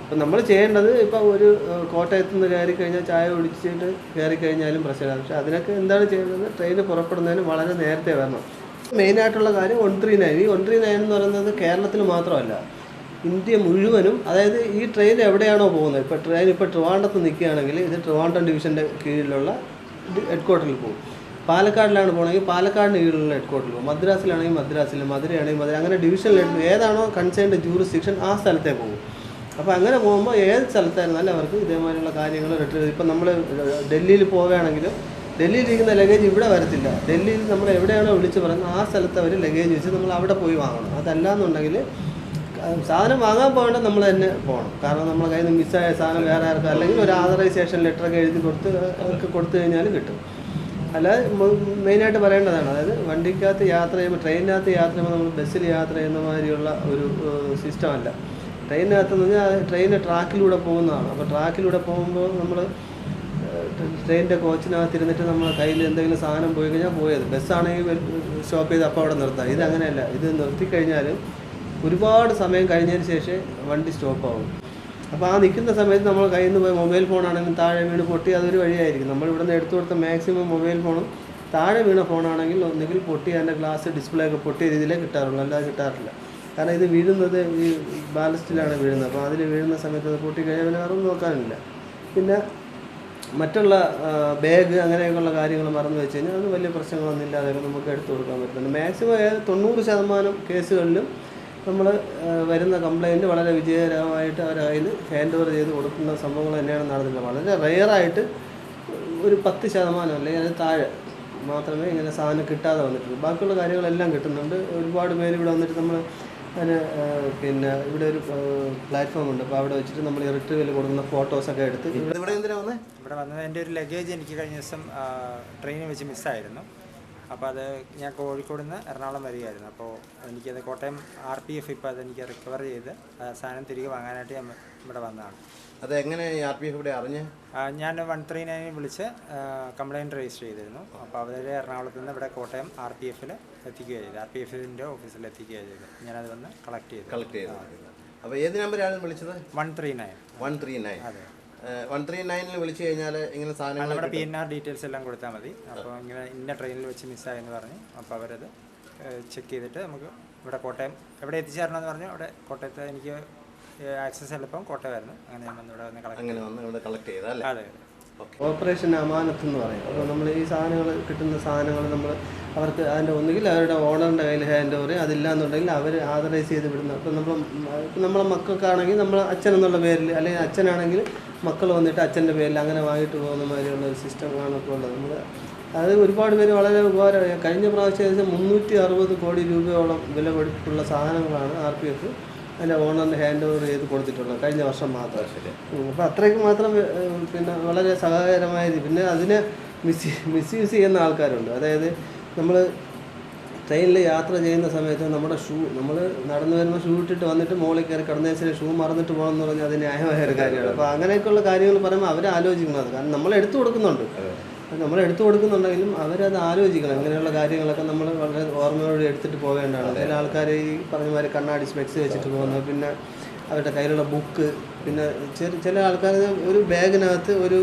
അപ്പം നമ്മൾ ചെയ്യേണ്ടത് ഇപ്പോൾ ഒരു കോട്ടയത്ത് നിന്ന് കയറി കഴിഞ്ഞാൽ ചായ കുടിച്ചിട്ട് കയറി കഴിഞ്ഞാലും പ്രശ്നമില്ല. പക്ഷേ അതിനൊക്കെ എന്താണ് ചെയ്യേണ്ടത്? ട്രെയിൻ പുറപ്പെടുന്നതിന് വളരെ നേരത്തെ വരണം. മെയിനായിട്ടുള്ള കാര്യം വൺ ത്രീ നയൻ ഈ വൺ ത്രീ നയൻ എന്ന് പറയുന്നത് കേരളത്തിൽ മാത്രമല്ല ഇന്ത്യ മുഴുവനും അതായത് ഈ ട്രെയിൻ എവിടെയാണോ പോകുന്നത്? ഇപ്പോൾ ട്രെയിൻ ഇപ്പോൾ ട്രിവാൻഡത്ത് നിൽക്കുകയാണെങ്കിൽ ഇത് ട്രിവാൻഡ്രം ഡിവിഷന്റെ കീഴിലുള്ള ഹെഡ് ക്വാർട്ടറിൽ പോകും. പാലക്കാടിലാണ് പോകണമെങ്കിൽ പാലക്കാടിന് കീഴിലുള്ള ഹെഡ് ക്വാർട്ടറിൽ പോകും. മദ്രാസിലാണെങ്കിൽ മദ്രാസിൽ മധുരയാണെങ്കിൽ മധുര അങ്ങനെ ഡിവിഷനിൽ ഏതാണോ കൺസേൺഡ് ജൂറിസ്ഡിക്ഷൻ ആ സ്ഥലത്തേ പോകും. അപ്പോൾ അങ്ങനെ പോകുമ്പോൾ ഏത് സ്ഥലത്തായിരുന്നാലും അവർക്ക് ഇതേമാതിരിയുള്ള കാര്യങ്ങൾ റിട്ടേൺ ഇപ്പം നമ്മൾ ഡൽഹിയിൽ പോവുകയാണെങ്കിലും ഡൽഹിയിൽ ഇരിക്കുന്ന ലഗേജ് ഇവിടെ വരത്തില്ല. ഡൽഹിയിൽ നമ്മൾ എവിടെയാണോ വിളിച്ച് പറയുന്നത് ആ സ്ഥലത്ത് അവർ ലഗേജ് വെച്ച് നമ്മൾ അവിടെ പോയി വാങ്ങണം. അതല്ല എന്നുണ്ടെങ്കിൽ സാധനം വാങ്ങാൻ പോകേണ്ട നമ്മൾ തന്നെ പോകണം. കാരണം നമ്മളെ കയ്യിൽ നിന്ന് മിസ്സായ സാധനം വേറെ ആർക്കും അല്ലെങ്കിൽ ഒരു ആതറൈസേഷൻ ലെറ്ററൊക്കെ എഴുതി കൊടുത്ത് അവർക്ക് കൊടുത്തു കഴിഞ്ഞാൽ കിട്ടും. അല്ല മെയിനായിട്ട് പറയേണ്ടതാണ്. അതായത് വണ്ടിക്കകത്ത് യാത്ര ചെയ്യുമ്പോൾ ട്രെയിനിനകത്ത് യാത്ര ചെയ്യുമ്പോൾ നമ്മൾ ബസ്സിൽ യാത്ര ചെയ്യുന്ന മാതിരിയുള്ള ഒരു സിസ്റ്റമല്ല ട്രെയിനിനകത്ത് എന്ന് പറഞ്ഞാൽ ട്രെയിൻ ട്രാക്കിലൂടെ പോകുന്നതാണ്. അപ്പോൾ ട്രാക്കിലൂടെ പോകുമ്പോൾ നമ്മൾ ട്രെയിനിന്റെ കോച്ചിനകത്ത് ഇരുന്നിട്ട് നമ്മൾ കയ്യിൽ എന്തെങ്കിലും സാധനം പോയി കഴിഞ്ഞാൽ പോയത്. ബസ്സാണെങ്കിൽ സ്റ്റോപ്പ് ചെയ്ത് അപ്പോൾ അവിടെ നിർത്താം. ഇത് അങ്ങനെയല്ല. ഇത് നിർത്തി കഴിഞ്ഞാൽ ഒരുപാട് സമയം കഴിഞ്ഞതിന് ശേഷം വണ്ടി സ്റ്റോപ്പ് ആവും. അപ്പോൾ ആ നിൽക്കുന്ന സമയത്ത് നമ്മൾ കയ്യിൽ നിന്ന് പോയി മൊബൈൽ ഫോണാണെങ്കിലും താഴെ വീണ് പൊട്ടി അതൊരു വഴിയായിരിക്കും. നമ്മൾ ഇവിടെ നിന്ന് എടുത്തു കൊടുത്ത മാക്സിമം മൊബൈൽ ഫോണും താഴെ വീണ ഫോണാണെങ്കിൽ ഒന്നുകിൽ പൊട്ടി അതിന്റെ ഗ്ലാസ് ഡിസ്പ്ലേ ഒക്കെ പൊട്ടിയ രീതിയിലേ കിട്ടാറുള്ളൂ. അല്ലാതെ കിട്ടാറില്ല. കാരണം ഇത് വീഴുന്നത് ഈ ബാലസ്റ്റിലാണ് വീഴുന്നത്. അപ്പോൾ അതിൽ വീഴുന്ന സമയത്ത് അത് പൊട്ടിക്കഴിഞ്ഞാൽ പിന്നെ വേറൊന്നും നോക്കാനില്ല. പിന്നെ മറ്റുള്ള ബാഗ് അങ്ങനെയൊക്കെയുള്ള കാര്യങ്ങൾ മറന്നു വെച്ച് കഴിഞ്ഞാൽ അത് വലിയ പ്രശ്നങ്ങളൊന്നും ഇല്ലാതെ നമുക്ക് എടുത്തു കൊടുക്കാൻ പറ്റുന്നുണ്ട്. മാക്സിമം തൊണ്ണൂറ് ശതമാനം കേസുകളിലും നമ്മൾ വരുന്ന കംപ്ലൈന്റ് വളരെ വിജയകരമായിട്ട് അവർ അതിൽ ഹാൻഡ് ഓവർ ചെയ്ത് കൊടുക്കുന്ന സംഭവങ്ങൾ തന്നെയാണ് നടന്നിട്ടുള്ളത്. വളരെ റെയറായിട്ട് ഒരു പത്ത് ശതമാനം അല്ലെങ്കിൽ അതിന് താഴെ മാത്രമേ ഇങ്ങനെ സാധനം കിട്ടാതെ വന്നിട്ടുള്ളൂ. ബാക്കിയുള്ള കാര്യങ്ങളെല്ലാം കിട്ടുന്നുണ്ട്. ഒരുപാട് പേര് ഇവിടെ വന്നിട്ട് നമ്മൾ അതിന് പിന്നെ ഇവിടെ ഒരു പ്ലാറ്റ്ഫോം ഉണ്ട്. അപ്പോൾ അവിടെ വെച്ചിട്ട് നമ്മൾ റിട്രീവൽ കൊടുക്കുന്ന ഫോട്ടോസ് ഒക്കെ എടുത്ത് ഇവിടെ ഇവിടെ എന്തിനാ വന്നത് ഇവിടെ വന്നത് എന്റെ ഒരു ലഗേജ് എനിക്ക് കഴിഞ്ഞ ദിവസം ട്രെയിനിൽ വെച്ച് മിസ്സായിരുന്നു അപ്പോൾ അത് ഞാൻ കോഴിക്കോട് നിന്ന് എറണാകുളം വരികയായിരുന്നു. അപ്പോൾ എനിക്കത് കോട്ടയം ആർ പി എഫ് ഇപ്പോൾ അതെനിക്ക് റിക്കവർ ചെയ്ത് സാധനം തിരികെ വാങ്ങാനായിട്ട് ഞാൻ ഇവിടെ വന്നതാണ്. അത് എങ്ങനെ ആർ പി എഫ് ഇവിടെ അറിഞ്ഞേ? ഞാൻ വൺ ത്രീ നയനിൽ വിളിച്ച് കംപ്ലൈന്റ് രജിസ്റ്റർ ചെയ്തിരുന്നു. അപ്പോൾ അവർ എറണാകുളത്ത് നിന്ന് ഇവിടെ കോട്ടയം ആർ പി എഫിൽ എത്തിക്കുകയാണ് ചെയ്തത്. ആർ പി എഫിന്റെ ഓഫീസിൽ എത്തിക്കുകയാണ് ചെയ്തത്. ഞാനത് വന്ന് കളക്ട് ചെയ്തു. കളക്ട് ചെയ്തു. അപ്പോൾ ഏത് നമ്പറാണ് വിളിച്ചത്? One three nine. One three nine. അതെ. വൺ ത്രീ നയനിൽ വിളിച്ചു കഴിഞ്ഞാൽ ഇങ്ങനെ സാധനങ്ങൾ നമ്മുടെ പി എൻ ആർ ഡീറ്റെയിൽസ് എല്ലാം കൊടുത്താൽ മതി. അപ്പോൾ ഇങ്ങനെ ഇന്ന ട്രെയിനിൽ വെച്ച് മിസ്സായെന്ന് പറഞ്ഞു അപ്പോൾ അവരത് ചെക്ക് ചെയ്തിട്ട് നമുക്ക് ഇവിടെ കോട്ടയം എവിടെ എത്തിച്ചേരണമെന്ന് പറഞ്ഞു. അവിടെ കോട്ടയത്ത് എനിക്ക് ആക്സസ് എളുപ്പം കോട്ടയമായിരുന്നു. അങ്ങനെ ഞാൻ വന്ന് ഇവിടെ വന്ന് കളക്ട് അങ്ങനെ വന്ന് ഇവിടെ കളക്ട് ചെയ്താൽ അതെ ഓക്കെ ഓപ്പറേഷൻ അമാനത്ത് എന്ന് പറയും. അപ്പോൾ നമ്മൾ ഈ സാധനങ്ങൾ കിട്ടുന്ന സാധനങ്ങൾ നമ്മൾ അവർക്ക് അതിന്റെ ഒന്നുകിൽ അവരുടെ ഓണറിന്റെ കയ്യിൽ ഹാൻഡ് ഓവർ അതില്ലാന്നുണ്ടെങ്കിൽ അവർ ആതറൈസ് ചെയ്ത് വിടുന്നു അപ്പോൾ നമ്മൾ ഇപ്പം നമ്മളെ മക്കൾക്കാണെങ്കിൽ നമ്മൾ അച്ഛൻ എന്നുള്ള പേരിൽ അല്ലെങ്കിൽ അച്ഛനാണെങ്കിൽ മക്കൾ വന്നിട്ട് അച്ഛന്റെ പേരിൽ അങ്ങനെ വാങ്ങിയിട്ട് പോകുന്ന മാതിരിയുള്ള ഒരു സിസ്റ്റമാണ് ഇപ്പോൾ ഉള്ളത്. നമ്മൾ അത് ഒരുപാട് പേര് വളരെ ഉപകാരമായി കഴിഞ്ഞ പ്രാവശ്യം ഏകദേശം മുന്നൂറ്റി അറുപത് കോടി രൂപയോളം വില കൊടുത്തിട്ടുള്ള സാധനങ്ങളാണ് ആർ പി എഫ്. അതിന്റെ ഓണറിന് ഹാൻഡ് ഓവർ ചെയ്ത് കൊടുത്തിട്ടുള്ളത് കഴിഞ്ഞ വർഷം മാത്രം. അപ്പം അപ്പോൾ അത്രയ്ക്ക് മാത്രം പിന്നെ വളരെ സഹായകരമായ രീതി പിന്നെ അതിനെ മിസ് മിസ്യൂസ് ചെയ്യുന്ന ആൾക്കാരുണ്ട്. അതായത് നമ്മൾ ട്രെയിനിൽ യാത്ര ചെയ്യുന്ന സമയത്ത് നമ്മുടെ ഷൂ നമ്മൾ നടന്നു വരുമ്പോൾ ഷൂ ഇട്ടിട്ട് വന്നിട്ട് മുകളിൽ കയറി കിടന്നതിന് ഷൂ മറന്നിട്ട് പോകണം എന്ന് പറഞ്ഞാൽ അത് ന്യായമായ ഒരു കാര്യമാണ്. അപ്പോൾ അങ്ങനെയൊക്കെയുള്ള കാര്യങ്ങൾ പറയുമ്പോൾ അവർ ആലോചിക്കുന്നത് കാരണം നമ്മൾ എടുത്തു കൊടുക്കുന്നുണ്ട് നമ്മൾ എടുത്തു കൊടുക്കുന്നുണ്ടെങ്കിലും അവരത് ആലോചിക്കണം. അങ്ങനെയുള്ള കാര്യങ്ങളൊക്കെ നമ്മൾ വളരെ ഓർമ്മയോടെ എടുത്തിട്ട് പോകേണ്ടതാണ്. ചില ആൾക്കാർ ഈ പറഞ്ഞ മാതിരി കണ്ണാടി സ്പെക്സ് വെച്ചിട്ട് പോകുന്നത് പിന്നെ അവരുടെ കയ്യിലുള്ള ബുക്ക് പിന്നെ ചെറിയ ചില ആൾക്കാർ ഒരു ബാഗിനകത്ത് ഒരു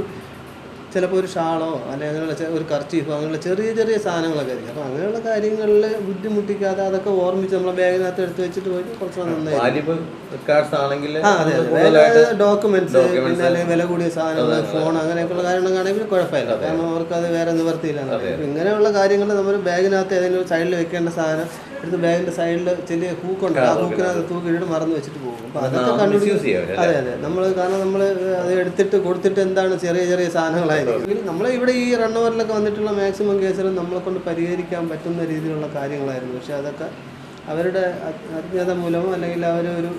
ചിലപ്പോൾ ഒരു ഷാളോ അല്ലെങ്കിൽ അങ്ങനെയുള്ള ഒരു കർച്ചീഫോ അങ്ങനെയുള്ള ചെറിയ ചെറിയ സാധനങ്ങളൊക്കെ ആയിരിക്കും. അപ്പോൾ അങ്ങനെയുള്ള കാര്യങ്ങളിൽ ബുദ്ധിമുട്ടിക്കാതെ അതൊക്കെ ഓർമ്മിച്ച് നമ്മളെ ബാഗിനകത്ത് എടുത്ത് വെച്ചിട്ട് പോയി കുറച്ച് നന്നായി. ആണെങ്കിൽ ഡോക്യുമെന്റ്സ് പിന്നെ അല്ലെങ്കിൽ വില കൂടിയ സാധനങ്ങൾ ഫോൺ അങ്ങനെയൊക്കെയുള്ള കാര്യങ്ങളാണെങ്കിൽ കുഴപ്പമില്ല. കാരണം അവർക്ക് അത്. വേറെ നിവർത്തിയില്ല ഇങ്ങനെയുള്ള കാര്യങ്ങൾ നമ്മൾ ബാഗിനകത്ത് ഏതെങ്കിലും സൈഡിൽ വെക്കേണ്ട സാധനം എടുത്ത് ബാഗിന്റെ സൈഡിൽ ചെറിയ ഹൂക്കുണ്ട്. ആ ഹൂക്കിനകത്ത് തൂക്കിയിട്ട് മറന്നു വെച്ചിട്ട് പോകും. അപ്പൊ അതൊക്കെ കണ്ടുപിടിച്ച് അതെ അതെ. നമ്മൾ കാരണം നമ്മൾ അത് എടുത്തിട്ട് കൊടുത്തിട്ട് എന്താണ് ചെറിയ ചെറിയ സാധനങ്ങളായിരിക്കും. നമ്മൾ ഇവിടെ ഈ റൺ ഓവറിലൊക്കെ വന്നിട്ടുള്ള മാക്സിമം കേസുകൾ നമ്മളെ കൊണ്ട് പരിഹരിക്കാൻ പറ്റുന്ന രീതിയിലുള്ള കാര്യങ്ങളായിരുന്നു. പക്ഷെ അതൊക്കെ അവരുടെ അജ്ഞത മൂലമോ അല്ലെങ്കിൽ അവരൊരു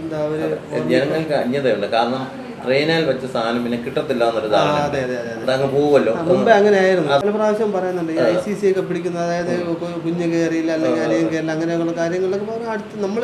എന്താ അവർ ജനങ്ങൾക്ക് അജ്ഞതയുണ്ട്. കാരണം ട്രെയിനിൽ വെച്ച സാധനം പിന്നെ കിട്ടത്തില്ല എന്നൊരു ധാരണ ആ, മുമ്പേ അങ്ങനെ ആയിരുന്നു പല പ്രാവശ്യം പറയുന്നുണ്ട് ഐ സി സി ഒക്കെ പിടിക്കുന്ന അതായത് കുഞ്ഞു കയറിയില്ല അല്ലെങ്കിൽ അനിയൻ കയറില്ല അങ്ങനെയുള്ള കാര്യങ്ങളൊക്കെ പറഞ്ഞാൽ അടുത്ത് നമ്മൾ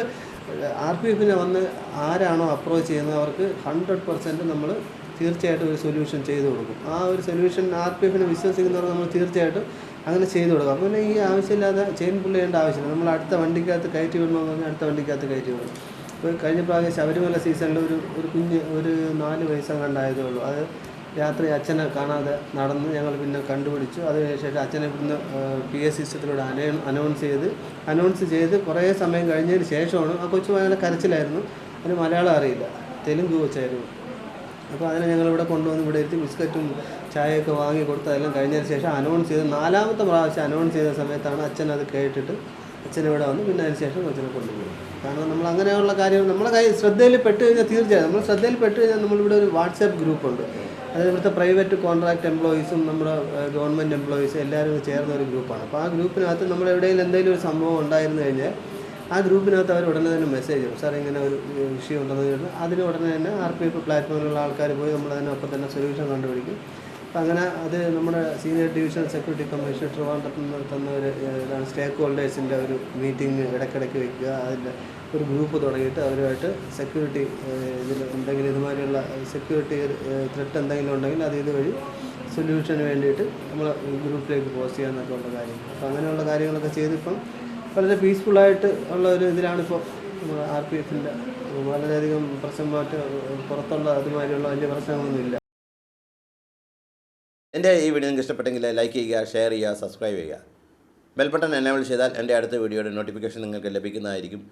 ആർ പി എഫിനെ വന്ന് ആരാണോ അപ്രോച്ച് ചെയ്യുന്നത് അവർക്ക് ഹൺഡ്രഡ് പെർസെന്റ് നമ്മൾ തീർച്ചയായിട്ടും ഒരു സൊല്യൂഷൻ ചെയ്തു കൊടുക്കും. ആ ഒരു സൊല്യൂഷൻ ആർ പി എഫിനെ വിശ്വസിക്കുന്നവർക്ക് നമ്മൾ തീർച്ചയായിട്ടും അങ്ങനെ ചെയ്തു കൊടുക്കും. അപ്പോൾ പിന്നെ ഈ ആവശ്യമില്ലാതെ ചെയിൻ പുള്ളി ചെയ്യേണ്ട ആവശ്യമില്ല. നമ്മൾ അടുത്ത വണ്ടിക്കകത്ത് കയറ്റി വിടണമെന്ന് പറഞ്ഞാൽ അടുത്ത വണ്ടിക്കകത്ത് കയറ്റി വിടും ഇപ്പോൾ കഴിഞ്ഞ പ്രാവശ്യം ശബരിമല സീസണിൽ ഒരു ഒരു കുഞ്ഞ് ഒരു നാല് വയസ്സങ്ങണ്ടായതേ ഉള്ളൂ അത് രാത്രി അച്ഛനെ കാണാതെ നടന്ന് ഞങ്ങൾ പിന്നെ കണ്ടുപിടിച്ചു. അതിനുശേഷം അച്ഛനെ ഇവിടുന്ന് പി എസ് സിസ്റ്റത്തിലൂടെ അനൗ അനൗൺസ് ചെയ്ത് അനൗൺസ് ചെയ്ത് കുറേ സമയം കഴിഞ്ഞതിന് ശേഷമാണ് ആ കൊച്ചു ഭയങ്കര കരച്ചിലായിരുന്നു. അതിന് മലയാളം അറിയില്ല. തെലുങ്ക് കൊച്ചായിരുന്നു. അപ്പോൾ അതിനെ ഞങ്ങളിവിടെ കൊണ്ടുവന്ന് ഇവിടെ എത്തി ബിസ്ക്കറ്റും ചായയൊക്കെ വാങ്ങി കൊടുത്ത് അതെല്ലാം കഴിഞ്ഞതിന് ശേഷം അനൗൺസ് ചെയ്ത് നാലാമത്തെ പ്രാവശ്യം അനൗൺസ് ചെയ്ത സമയത്താണ് അച്ഛൻ അത് കേട്ടിട്ട് അച്ഛൻ ഇവിടെ വന്ന് പിന്നെ അതിന് ശേഷം കൊച്ചിനെ കൊണ്ടുപോകും കാരണം നമ്മൾ അങ്ങനെയുള്ള കാര്യങ്ങൾ നമ്മളെ കൈ ശ്രദ്ധയിൽ പെട്ട് കഴിഞ്ഞാൽ തീർച്ചയായും നമ്മൾ ശ്രദ്ധയിൽ പെട്ട് കഴിഞ്ഞാൽ നമ്മളിവിടെ ഒരു വാട്സാപ്പ് ഗ്രൂപ്പുണ്ട്. അതായത് ഇവിടുത്തെ പ്രൈവറ്റ് കോൺട്രാക്ട് എംപ്ലോയീസും നമ്മുടെ ഗവൺമെന്റ് എംപ്ലോയീസും എല്ലാവരും ചേർന്ന ഒരു ഗ്രൂപ്പാണ്. അപ്പോൾ ആ ഗ്രൂപ്പിനകത്ത് നമ്മൾ എവിടെയെങ്കിലും എന്തെങ്കിലും ഒരു സംഭവം ഉണ്ടായിരുന്നു കഴിഞ്ഞാൽ ആ ഗ്രൂപ്പിനകത്ത് അവർ ഉടനെ തന്നെ മെസ്സേജ് ചെയ്യും സാർ ഇങ്ങനെ ഒരു വിഷയം ഉണ്ടെന്ന് ചോദിച്ചു അതിന് ഉടനെ തന്നെ ആർ പി എഫ് പ്ലാറ്റ്ഫോമിലുള്ള ആൾക്കാർ പോയി നമ്മൾ അതിനെ അപ്പം തന്നെ സൊല്യൂഷൻ കണ്ടുപിടിക്കും. അപ്പം അങ്ങനെ അത് നമ്മുടെ സീനിയർ ഡിവിഷണൽ സെക്യൂരിറ്റി കമ്മീഷൻ ട്രിവാൻഡ്രത്ത് നിന്ന് തന്ന ഒരു സ്റ്റേക്ക് ഹോൾഡേഴ്സിന്റെ ഒരു മീറ്റിംഗ് ഇടയ്ക്കിടയ്ക്ക് വെക്കുക. അതിന്റെ ഒരു ഗ്രൂപ്പ് തുടങ്ങിയിട്ട് അവരുമായിട്ട് സെക്യൂരിറ്റി ഇതിൽ എന്തെങ്കിലും ഇതുമാതിരിയുള്ള സെക്യൂരിറ്റി ത്രെട്ട് എന്തെങ്കിലും ഉണ്ടെങ്കിൽ അത് ഇതുവഴി സൊല്യൂഷന് വേണ്ടിയിട്ട് നമ്മൾ ഗ്രൂപ്പിലേക്ക് പോസ്റ്റ് ചെയ്യാമെന്നൊക്കെ ഉള്ള കാര്യങ്ങൾ. അപ്പോൾ അങ്ങനെയുള്ള കാര്യങ്ങളൊക്കെ ചെയ്തിപ്പം വളരെ പീസ്ഫുള്ളായിട്ട് ഉള്ള ഒരു ഇതിലാണിപ്പോൾ ആർ പി എഫിന്റെ വളരെയധികം പ്രശ്നമായിട്ട് പുറത്തുള്ള അതുമാതിരിയുള്ള വലിയ പ്രശ്നങ്ങളൊന്നുമില്ല. എന്റെ ഈ വീഡിയോ നിങ്ങൾക്ക് ഇഷ്ടപ്പെട്ടെങ്കിൽ ലൈക്ക് ചെയ്യുക ഷെയർ ചെയ്യുക സബ്സ്ക്രൈബ് ചെയ്യുക. ബെൽബട്ടൺ എനേബിൾ ചെയ്താൽ എന്റെ അടുത്ത വീഡിയോയുടെ നോട്ടിഫിക്കേഷൻ നിങ്ങൾക്ക് ലഭിക്കുന്നതായിരിക്കും.